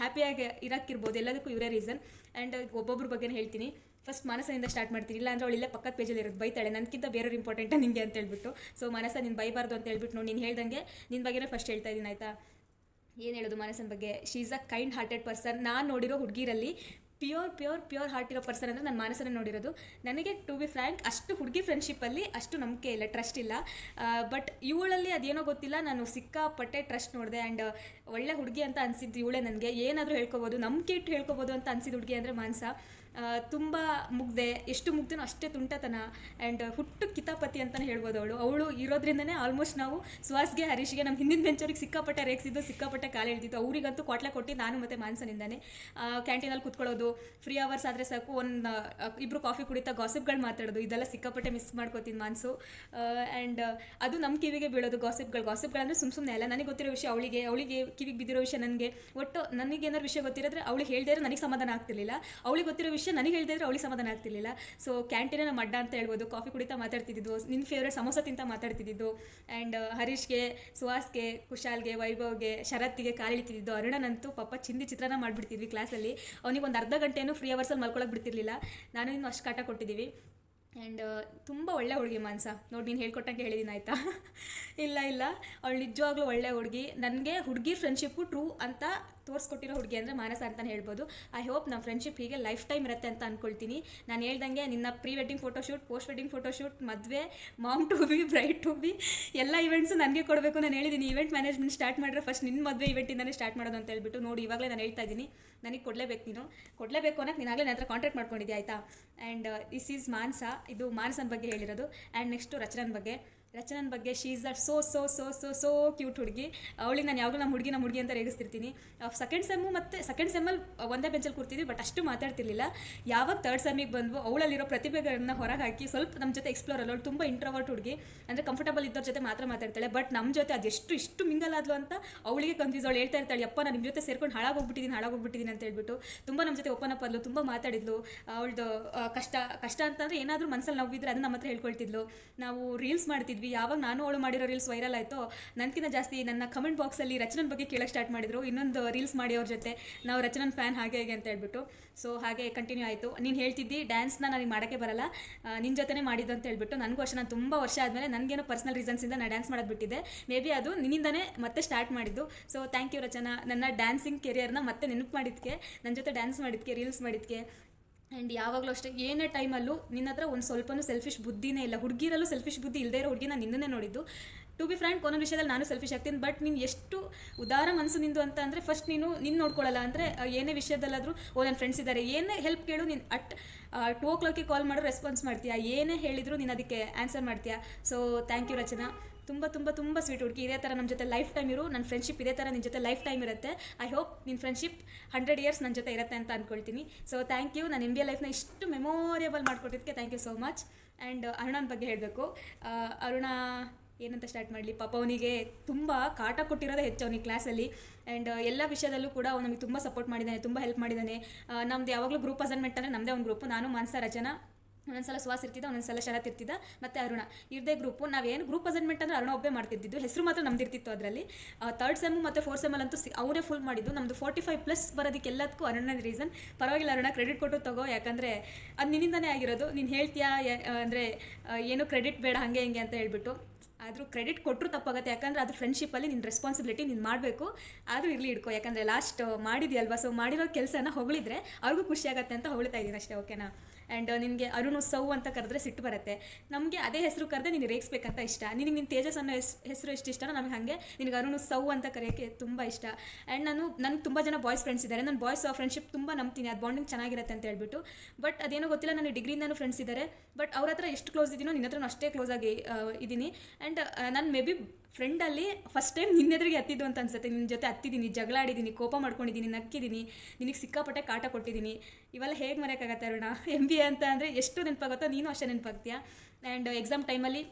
ಹ್ಯಾಪಿಯಾಗಿ ಇರೋಕ್ಕಿರ್ಬೋದು ಎಲ್ಲದಕ್ಕೂ ಇವರೇ ರೀಸನ್ ಆ್ಯಂಡ್ ಒಬ್ಬೊಬ್ಬರ ಬಗ್ಗೆ ಹೇಳ್ತೀನಿ. ಫಸ್ಟ್ ಮಾನಸನಿಂದ ಸ್ಟಾರ್ಟ್ ಮಾಡ್ತೀನಿ ಇಲ್ಲ ಅಂದ್ರೆ ಅವಳು ಇಲ್ಲೇ ಪಕ್ಕದ ಪೇಜಲ್ಲಿ ಇರೋದು ಬೈತಾಳೆ. ನನಗಿಂತ ಬೇರೆಯವ್ರು ಇಂಪಾರ್ಟೆಂಟ ನಿಮಗೆ ಅಂತ ಹೇಳ್ಬಿಟ್ಟು. ಸೊ ಮಾನಸ ನೀನು ಬೈಬಾರ್ದು ಅಂತ ಹೇಳ್ಬಿಟ್ಟು ನೋಡಿ, ನೀನು ಹೇಳ್ದಂಗೆ ನಿನ್ನ ಬಗ್ಗೆ ಫಸ್ಟ್ ಹೇಳ್ತಾ ಇದ್ದೀನಿ, ಆಯಿತಾ? ಏನು ಹೇಳೋದು ಮಾನಸನ ಬಗ್ಗೆ? She is a kind hearted person ನಾನು ನೋಡಿರೋ ಹುಡುಗಿರಲ್ಲಿ ಪ್ಯೂರ್ ಪ್ಯೂರ್ ಪ್ಯೂರ್ ಹಾರ್ಟ್ ಇರೋ ಪರ್ಸನ್ ಅಂದರೆ ನಾನು ಮಾನಸನ ನೋಡಿರೋದು. ನನಗೆ ಟು ಬಿ ಫ್ರ್ಯಾಂಕ್ ಅಷ್ಟು ಹುಡುಗಿ ಫ್ರೆಂಡ್ಶಿಪ್ಪಲ್ಲಿ ಅಷ್ಟು ನಂಬಿಕೆ ಇಲ್ಲ ಟ್ರಸ್ಟ್ ಇಲ್ಲ. ಬಟ್ ಇವಳಲ್ಲಿ ಅದೇನೋ ಗೊತ್ತಿಲ್ಲ, ನಾನು ಸಿಕ್ಕಾಪಟ್ಟೆ ಟ್ರಸ್ಟ್ ನೋಡಿದೆ ಆ್ಯಂಡ್ ಒಳ್ಳೆ ಹುಡುಗಿ ಅಂತ ಅನಿಸಿದ್ದು ಇವಳೇ ನನಗೆ. ಏನಾದರೂ ಹೇಳ್ಕೊಬೋದು, ನಂಬಿಕೆ ಇಟ್ಟು ಹೇಳ್ಕೊಬೋದು ಅಂತ ಅನಿಸಿದ ಹುಡುಗಿ ಅಂದರೆ ಮಾನಸ. ತುಂಬ ಮುಗ್ದೆ, ಎಷ್ಟು ಮುಗ್ದನೋ ಅಷ್ಟೇ ತುಂಟತನ ಆ್ಯಂಡ್ ಹುಟ್ಟು ಕಿತಾಪತಿ ಅಂತಲೇ ಹೇಳ್ಬೋದು ಅವಳು. ಅವಳು ಇರೋದ್ರಿಂದನೇ ಆಲ್ಮೋಸ್ಟ್ ನಾವು ಸುಹಾಸ್ಗೆ, ಹರೀಶ್ಗೆ ನಮ್ಮ ಹಿಂದಿನ ಬೆಂಚವ್ರಿಗೆ ಸಿಕ್ಕಾಪಟ್ಟೆ ರೇಗಿಸಿದ್ದು ಸಿಕ್ಕಾಪಟ್ಟೆ ಕಾಲು ಹೇಳ್ತಿತ್ತು ಅವರಿಗಂತೂ ಕೊಟ್ಲೆ ಕೊಟ್ಟು ನಾನು ಮತ್ತು ಮಾನ್ಸನಿಂದಾನೆ. ಕ್ಯಾಂಟೀನಲ್ಲಿ ಕುತ್ಕೊಳ್ಳೋದು ಫ್ರೀ ಅವರ್ಸ್ ಆದರೆ ಸಾಕು, ಒಂದು ಇಬ್ಬರು ಕಾಫಿ ಕುಡಿತಾ ಗಾಸಿಪ್ಗಳು ಮಾತಾಡೋದು, ಇದೆಲ್ಲ ಸಿಕ್ಕಾಪಟ್ಟೆ ಮಿಸ್ ಮಾಡ್ಕೋತೀನಿ ಮಾನ್ಸು. ಆ್ಯಂಡ್ ಅದು ನಮ್ಮ ಕಿವಿಗೆ ಬೀಳೋದು ಗಾಸಿಪ್ಗಳು ಗಾಸಿಪ್ಗಳಂದ್ರೆ ಸುಮ್ಮ ಸುಮ್ಮನೆ ಅಲ್ಲ, ನನಗೆ ಗೊತ್ತಿರೋ ವಿಷಯ ಅವಳಿಗೆ ಅವಳಿಗೆ ಕಿವಿಗೆ ಬಿದ್ದಿರೋ ವಿಷಯ ನನಗೆ. ಒಟ್ಟು ನನಗೆ ಏನಾದ್ರು ವಿಷಯ ಗೊತ್ತಿರೋದ್ರೆ ಅವಳಿಗೆ ಹೇಳಿದ್ರೆ ನನಗೆ ಸಮಾಧಾನ ಆಗ್ತಿರ್ಲಿಲ್ಲ. ಅವಳಿಗೆ ಗೊತ್ತಿರೋ ವಿಷಯ ನನಗೆ ಹೇಳ್ತಾ ಇದ್ರೆ ಅವಳಿಗೆ ಸಮಾಧಾನ ಆಗ್ತಿರ್ಲಿಲ್ಲ. ಸೊ ಕ್ಯಾಂಟೀನ ನಮ್ಮ ಅಡ್ಡ ಅಂತ ಹೇಳ್ಬೋದು ಕಾಫಿ ಕುಡಿತಾ ಮಾತಾಡ್ತಿದ್ದು ನಿನ್ನ ಫೇವ್ರೆಟ್ ಸಮೋಸ ತಿಂತ ಮಾತಾಡ್ತಿದ್ದು ಆ್ಯಂಡ್ ಹರೀಶ್ಗೆ, ಸುಹಾಸ್ಗೆ, ಕುಶಾಲ್ಗೆ, ವೈಭವ್ಗೆ, ಶರತ್ತಿಗೆ ಕಾಲಿಳಿತಿದ್ದು ಅರುಣನಂತೂ ಪಾಪ ಚಿಂದಿ ಚಿತ್ರಾನ್ನ ಮಾಡಿಬಿಡ್ತಿದ್ವಿ ಕ್ಲಾಸಲ್ಲಿ ಅವನಿಗೆ ಒಂದು ಅರ್ಧ ಗಂಟೆಯೂ ಫ್ರೀ ಅವರ್ಸಲ್ಲಿ ಮಲ್ಕೊಳಕ್ಕೆ ಬಿಡ್ತಿರ್ಲಿಲ್ಲ. ನಾನು ಇನ್ನು ಅಷ್ಟು ಕಾಟ ಕೊಟ್ಟಿದ್ದೀವಿ. ಆ್ಯಂಡ್ ತುಂಬ ಒಳ್ಳೆ ಹುಡುಗಿ ಮಾನಸ. ನೋಡಿ, ನೀನು ಹೇಳ್ಕೊಟ್ಟಂಗೆ ಹೇಳಿದ್ದೀನಿ ಆಯಿತಾ? [LAUGHS] ಇಲ್ಲ ಇಲ್ಲ. ಅವಳು ನಿಜವಾಗ್ಲೂ ಒಳ್ಳೆ ಹುಡುಗಿ. ನನಗೆ ಹುಡುಗಿ ಫ್ರೆಂಡ್ಶಿಪ್ಪು ಟ್ರೂ ಅಂತ ತೋರಿಸ್ಕೊಟ್ಟಿರೋ ಹುಡುಗಿ ಅಂದರೆ ಮಾನಸ ಅಂತಲೇ ಹೇಳ್ಬೋದು. ಐ ಹೋಪ್ ನಮ್ಮ ಫ್ರೆಂಡ್ಶಿಪ್ ಹೀಗೆ ಲೈಫ್ ಟೈಮ್ ಇರುತ್ತೆ ಅಂತ ಅಂದ್ಕೊಳ್ತೀನಿ ನಾನು ಹೇಳ್ದಂಗೆ ನಿನ್ನ pre wedding photoshoot post wedding photoshoot ಮದುವೆ mom to be bride to be ಎಲ್ಲ ಇವೆಂಟ್ಸು ನನಗೆ ಕೊಡಬೇಕು. ನಾನು ಹೇಳಿದ್ದೀನಿ ಇವೆಂಟ್ ಮ್ಯಾನೇಜ್ಮೆಂಟ್ ಸ್ಟಾರ್ಟ್ ಮಾಡಿದ್ರೆ ಫಸ್ಟ್ ನಿನ್ನ ಮದುವೆ ಇವೆಂಟಿಂದನೇ ಸ್ಟಾರ್ಟ್ ಮಾಡೋದು ಅಂತ ಹೇಳ್ಬಿಟ್ಟು ನೋಡಿ, ಇವಾಗಲೇ ನಾನು ಹೇಳ್ತಾ ಇದ್ದೀನಿ ನನಗೆ ಕೊಡಲೇಬೇಕು ನೀನು. ಕೊಡಲೇಬೇಕು ಅನ್ನೋಕೆ ನೀನು ಆಗಲೇ ನನ್ನ ಹತ್ರ ಕಾಂಟ್ಯಾಕ್ಟ್ ಮಾಡ್ಕೊಂಡಿದ್ದೆ ಆಯಿತಾ? And this is Manasa. ಇದು ಮಾನಸನ ಬಗ್ಗೆ ಹೇಳಿರೋದು. ಆ್ಯಂಡ್ ನೆಕ್ಸ್ಟು ರಚನನ ಬಗ್ಗೆ. ರಚನನ ಬಗ್ಗೆ she is a so so so so so cute ಹುಡುಗಿ. ಅವಳಿಗೆ ನಾನು ಯಾವಾಗಲೂ ನಮ್ಮ ಹುಡುಗಿ ನಮ್ಮ ಹುಡುಗಿ ಅಂತ ರೇಗಿಸ್ತಿರ್ತೀನಿ. ಸೆಕೆಂಡ್ ಸೆಮ್ಮು ಮತ್ತು ಸೆಕೆಂಡ್ ಸೆಮ್ಮಲ್ಲಿ ಒಂದೇ ಬೆಂಚಲ್ಲಿ ಕೂರ್ತಿದ್ವಿ ಬಟ್ ಅಷ್ಟು ಮಾತಾಡ್ತಿರ್ಲಿಲ್ಲ. ಯಾವಾಗ ತರ್ಡ್ ಸೆಮ್ಮಿಗೆ ಬಂದು ಅವಳಲ್ಲಿರೋ ಪ್ರತಿಭೆಗಳನ್ನ ಹೊರಗೆ ಹಾಕಿ ಸ್ವಲ್ಪ ನಮ್ಮ ಜೊತೆ ಎಕ್ಸ್ಪ್ಲೋರ್ ಅಲ್ಲ, ಅವಳು ತುಂಬ ಇಂಟ್ರವರ್ಟ್ ಹುಡುಗಿ. ಅಂದರೆ ಕಂಫರ್ಟಬಲ್ ಇದ್ದವ್ರ ಜೊತೆ ಮಾತ್ರ ಮಾತಾಡ್ತಾಳೆ ಬಟ್ ನಮ್ಮ ಜೊತೆ ಅದೆಷ್ಟು, ಇಷ್ಟು ಮಿಂಗಲ್ ಆದ್ಲು ಅಂತ ಅವಳಿಗೆ ಕನ್ಫ್ಯೂಸ್ ಅವಳು ಹೇಳ್ತಾ ಇರ್ತಾಳೆ, ಅಪ್ಪ, ನಾನು ನಿಮ್ಮ ಜೊತೆ ಸೇರ್ಕೊಂಡು ಹಾಳಾಗೋಗ್ಬಿಟ್ಟಿದ್ದೀನಿ ಹಾಳಾಗೋಗ್ಬಿಟ್ಟಿದ್ದೀನಿ ಅಂತ ಹೇಳ್ಬಿಟ್ಟು ತುಂಬ ನಮ್ಮ ಜೊತೆ ಓಪನ್ ಅಪ್ ತುಂಬ ಮಾತಾಡಿದ್ಲು. ಅವಳದು ಕಷ್ಟ ಕಷ್ಟ ಅಂತಂದರೆ ಏನಾದರೂ ಮನಸ್ಸಲ್ಲಿ ನೋವಿದ್ರೆ ಅದನ್ನ ನಮ್ಮ ಹತ್ರ ಹೇಳ್ಕೊಳ್ತಿದ್ಲು. ನಾವು ರೀಲ್ಸ್ ಮಾಡ್ತಿದ್ವಿ. ಯಾವಾಗ ನಾನು ಅವಳು ಮಾಡಿರೋ ರೀಲ್ಸ್ ವೈರಲ್ ಆಯಿತು ನನಗಿಂತ ಜಾಸ್ತಿ ನನ್ನ ಕಮೆಂಟ್ ಬಾಕ್ಸಲ್ಲಿ ರಚನನ್ ಬಗ್ಗೆ ಕೇಳಕ್ಕೆ ಸ್ಟಾರ್ಟ್ ಮಾಡಿದ್ರು. ಇನ್ನೊಂದು ರೀಲ್ಸ್ ಮಾಡಿ ಅವ್ರ ಜೊತೆ. ನಾವು ರಚನನ್ ಫ್ಯಾನ್ ಹಾಗೆ ಹೇಗೆ ಅಂತ ಹೇಳ್ಬಿಟ್ಟು. ಸೊ ಹಾಗೆ ಕಂಟಿನ್ಯೂ ಆಯಿತು. ನೀನು ಹೇಳ್ತಿದ್ದಿ ಡ್ಯಾನ್ಸ್ನ ನನಗೆ ಮಾಡೋಕ್ಕೆ ಬರಲ್ಲ. ನಿನ್ನ ಜೊತೆನೇ ಮಾಡಿದ್ದು ಅಂತ ಹೇಳ್ಬಿಟ್ಟು. ನನಗೂ ಅಷ್ಟೇ, ನಾನು ತುಂಬ ವರ್ಷ ಆದಮೇಲೆ ನನಗೇನೋ ಪರ್ಸನಲ್ ರೀಸನ್ಸಿಂದ ನಾನು ಡ್ಯಾನ್ಸ್ ಮಾಡೋದು ಬಿಟ್ಟಿದ್ದೆ. ಮೇ ಬಿ ಅದು ನಿನ್ನಿಂದನೇ ಮತ್ತೆ ಸ್ಟಾರ್ಟ್ ಮಾಡಿದ್ದು. So thank you Rachana. ನನ್ನ ಡ್ಯಾನ್ಸಿಂಗ್ ಕೆರಿಯರ್ನ ಮತ್ತೆ ನೆನಪು ಮಾಡಿದ್ದಕ್ಕೆ ನನ್ನ ಜೊತೆ ಡ್ಯಾನ್ಸ್ ಮಾಡಿದ್ಕೆ ರೀಲ್ಸ್ ಮಾಡಿದ್ದಕ್ಕೆ ಆ್ಯಂಡ್ ಯಾವಾಗಲೂ ಅಷ್ಟೇ, ಏನೇ ಟೈಮಲ್ಲೂ ನಿನ್ನ ಹತ್ರ ಒಂದು ಸ್ವಲ್ಪನೂ ಸೆಲ್ಫಿಶ್ ಬುದ್ಧಿನೇ ಇಲ್ಲ. ಹುಡುಗಿರಲ್ಲೂ ಸೆಲ್ಫಿಶ್ ಬುದ್ಧಿ ಇಲ್ಲದೇ ಇರೋ ಹುಡುಗಿನ ನಾನು ನಿನ್ನನ್ನೇ ನೋಡಿದ್ದು. ಟು ಬಿ ಫ್ರೆಂಡ್ ಒಂದೊಂದು ವಿಷಯದಲ್ಲಿ ನಾನು ಸೆಲ್ಫಿಶ್ ಆಗ್ತೀನಿ ಬಟ್ ನೀನು ಎಷ್ಟು ಉದಾರ ಮನಸ್ಸು ನಿಂದು ಅಂತ ಅಂದರೆ ಫಸ್ಟ್ ನೀನು ನಿನ್ನ ನೋಡ್ಕೊಳ್ಳಲ್ಲ ಅಂದರೆ ಏನೇ ವಿಷಯದಲ್ಲಾದರೂ, ಓ ನನ್ನ ಫ್ರೆಂಡ್ಸ್ ಇದ್ದಾರೆ ಏನೇ ಹೆಲ್ಪ್ ಕೇಳು, ನೀನು ಅಟ್ ಟು ಓ ಕ್ಲಾಕಿಗೆ ಕಾಲ್ ಮಾಡೋ ರೆಸ್ಪಾನ್ಸ್ ಮಾಡ್ತೀಯಾ, ಏನೇ ಹೇಳಿದರೂ ನೀನು ಅದಕ್ಕೆ ಆನ್ಸರ್ ಮಾಡ್ತೀಯಾ. So thank you Rachana. ತುಂಬ ತುಂಬ ತುಂಬ ಸ್ವೀಟ್ ಹುಡುಗಿ. ಇದೇ ಥರ ನಮ್ಮ ಜೊತೆ ಲೈಫ್ ಟೈಮ್ ಇರು. ನನ್ನ ಫ್ರೆಂಡ್ಶಿಪ್ ಇದೇ ಥರ ನಿನ್ನ ಜೊತೆ ಲೈಫ್ ಟೈಮ್ ಇರುತ್ತೆ. ಐ ಹೋಪ್ ನಿನ್ನ ಫ್ರೆಂಡ್ಶಿಪ್ ಹಂಡ್ರೆಡ್ ಇಯರ್ಸ್ ನನ್ನ ಜೊತೆ ಇರುತ್ತೆ ಅಂತ ಅಂದ್ಕೊಳ್ತೀನಿ ಸೊ ಥ್ಯಾಂಕ್ ಯು ನಾನು ಎಂ ಬಿ ಎ ಲೈಫ್ನ ಇಷ್ಟು memorable ಮಾಡಿಕೊಟ್ಟಿದ್ದಕ್ಕೆ thank you so much and ಅರುಣನ ಬಗ್ಗೆ ಹೇಳಬೇಕು. ಅರುಣ ಏನಂತ ಸ್ಟಾರ್ಟ್ ಮಾಡಲಿ? ಪಾಪ ಅವನಿಗೆ ತುಂಬ ಕಾಟ ಕೊಟ್ಟಿರೋದೇ ಹೆಚ್ಚು ಅವನಿಗೆ ಕ್ಲಾಸಲ್ಲಿ ಆ್ಯಂಡ್ ಎಲ್ಲ ವಿಷಯದಲ್ಲೂ ಕೂಡ ಅವ್ನು ನಮಗೆ ತುಂಬ ಸಪೋರ್ಟ್ ಮಾಡಿದ್ದಾನೆ ತುಂಬ ಹೆಲ್ಪ್ ಮಾಡಿದ್ದಾನೆ ನಮ್ದು ಯಾವಾಗಲೂ ಗ್ರೂಪ್ ಅಸೈನ್ಮೆಂಟ್ ಅಂದರೆ ನಮ್ಮದೇ ಒಂದು ಗ್ರೂಪ್ ನಾನು ಮಾನಸ ರಚನಾ. ಒಂದೊಂದ್ಸಲ ಸುವಾಸ್ ಇರ್ತಿದ್ದ, ಒಂದೊಂದ್ಸಲ ಶರತ್ ಇರ್ತಿದ್ದ, ಮತ್ತು ಅರುಣ. ಇರದೇ ಗ್ರೂಪು ನಾವೇನು ಗ್ರೂಪ್ ಅಸೈನ್ಮೆಂಟ್ ಅಂದರೆ ಅರುಣ ಒಬ್ಬೇ ಮಾಡ್ತಿದ್ದಿದ್ದು ಹೆಸರು ಮಾತ್ರ ನಮ್ದಿರ್ತಿತ್ತು ಅದರಲ್ಲಿ. ತರ್ಡ್ ಸೆಮ್ಮು ಮತ್ತು ಫೋರ್ ಸೆಮ್ಮಲ್ಲಂತೂ ಅವರೇ ಫುಲ್ ಮಾಡಿದ್ದು. ನಮ್ಮದು ಫೋರ್ಟಿ ಫೈವ್ ಪ್ಲಸ್ ಬರೋದಕ್ಕೆ ಎಲ್ಲದಕ್ಕೂ ಅರುಣ ರೀಸನ್ ಪರವಾಗಿಲ್ಲ ಅರುಣ ಕ್ರೆಡಿಟ್ ಕೊಟ್ಟು ತಗೋ, ಯಾಕಂದರೆ ಅದು ನಿನ್ನಿಂದನೇ ಆಗಿರೋದು. ನೀನು ಹೇಳ್ತೀಯಾ ಅಂದರೆ ಏನು ಕ್ರೆಡಿಟ್ ಬೇಡ, ಹಾಗೆ ಹಿಂಗೆ ಅಂತ ಹೇಳ್ಬಿಟ್ಟು. ಆದರೂ ಕ್ರೆಡಿಟ್ ಕೊಟ್ಟರು ತಪ್ಪಾಗುತ್ತೆ. ಯಾಕಂದರೆ ಅದು ಫ್ರೆಂಡ್ಶಿಪ್ಪಲ್ಲಿ ನಿನ್ನ ರೆಸ್ಪಾನ್ಸಿಬಿಲಿಟಿ ನೀನು ಮಾಡಬೇಕು. ಆದರೂ ಇರಲಿ ಇಡ್ಕೋ ಯಾಕಂದರೆ ಲಾಸ್ಟ್ ಮಾಡಿದ್ಯಲ್ವಾ? ಸೊ ಮಾಡಿರೋ ಕೆಲಸನ ಹೊಗಳಿದ್ರೆ ಅವ್ರಿಗೂ ಖುಷಿಯಾಗತ್ತೆ ಅಂತ ಹೊಳ್ತಾ ಇದ್ದೀನಿ ಅಷ್ಟೇ ಓಕೆನಾ ಆ್ಯಂಡ್ ನಿನಗೆ ಅರುಣ್ ಸೌ ಅಂತ ಕರೆದ್ರೆ ಸಿಟ್ಟು ಬರುತ್ತೆ. ನಮಗೆ ಅದೇ ಹೆಸರು ಕರೆದ್ರೆ ನೀನು ರೇಗಿಸ್ಬೇಕಂತ ಇಷ್ಟ. ನಿನಗೆ ನಿನ್ನ ತೇಜಸ್ ಅನ್ನೋ ಹೆಸ್, ಹೆಸರು ಎಷ್ಟು ಇಷ್ಟನೋ ನಮಗೆ ಹಾಗೆ ನಿನಗೆ ಅರುಣ್ ಸೌ ಅಂತ ಕರೆಯೋಕ್ಕೆ ತುಂಬ ಇಷ್ಟ. ಆ್ಯಂಡ್ ನಾನು, ನನಗೆ ತುಂಬ ಜನ ಬಾಯ್ಸ್ ಫ್ರೆಂಡ್ಸ್ ಇದ್ದಾರೆ ನಾನು ಬಾಯ್ಸ್ ಫ್ರೆಂಡ್ಶಿಪ್ ತುಂಬ ನಂಬ್ತೀನಿ. ಅದು ಬಾಂಡಿಂಗ್ ಚೆನ್ನಾಗಿರುತ್ತೆ ಅಂತ ಹೇಳ್ಬಿಟ್ಟು. ಬಟ್ ಅದೇನೋ ಗೊತ್ತಿಲ್ಲ ನನಗೆ ಡಿಗ್ರಿಯಿಂದನೂ ಫ್ರೆಂಡ್ಸ್ ಇದ್ದಾರೆ ಬಟ್ ಅವ್ರ ಹತ್ರ ಎಷ್ಟು ಕ್ಲೋಸ್ ಇದ್ದೀನೋ ನಿನ್ನ ಹತ್ರ ಅಷ್ಟೇ ಕ್ಲೋಸ್ ಆಗಿ ಇದ್ದೀನಿ. ಆ್ಯಂಡ್ ನಾನು ಮೇ ಬಿ ಫ್ರೆಂಡಲ್ಲಿ ಫಸ್ಟ್ ಟೈಮ್ ನಿನ್ನೆದ್ರಿಗೆ ಹತ್ತಿದ್ದು ಅಂತ ಅನ್ಸುತ್ತೆ. ನಿನ್ನ ಜೊತೆ ಹತ್ತಿದ್ದೀನಿ, ಜಗಳ ಆಡಿದ್ದೀನಿ, ಕೋಪ ಮಾಡ್ಕೊಂಡಿದ್ದೀನಿ, ನಕ್ಕಿದ್ದೀನಿ, ನಿನಗೆ ಸಿಕ್ಕಾಪಟ್ಟೆ ಕಾಟ ಕೊಟ್ಟಿದ್ದೀನಿ. ಇವೆಲ್ಲ ಹೇಗೆ ಮರೆಯೋಕ್ಕಾಗತ್ತೆ ಅರುಣ? ಎಂ ಬಿ ಎ ಅಂತ ಅಂದರೆ ಎಷ್ಟು ನೆನಪಾಗುತ್ತೋ ನೀನು ಅಷ್ಟೇ ನೆನಪಾಗ್ತೀಯ? ಆ್ಯಂಡ್ ಎಕ್ಸಾಮ್ ಟೈಮಲ್ಲಿ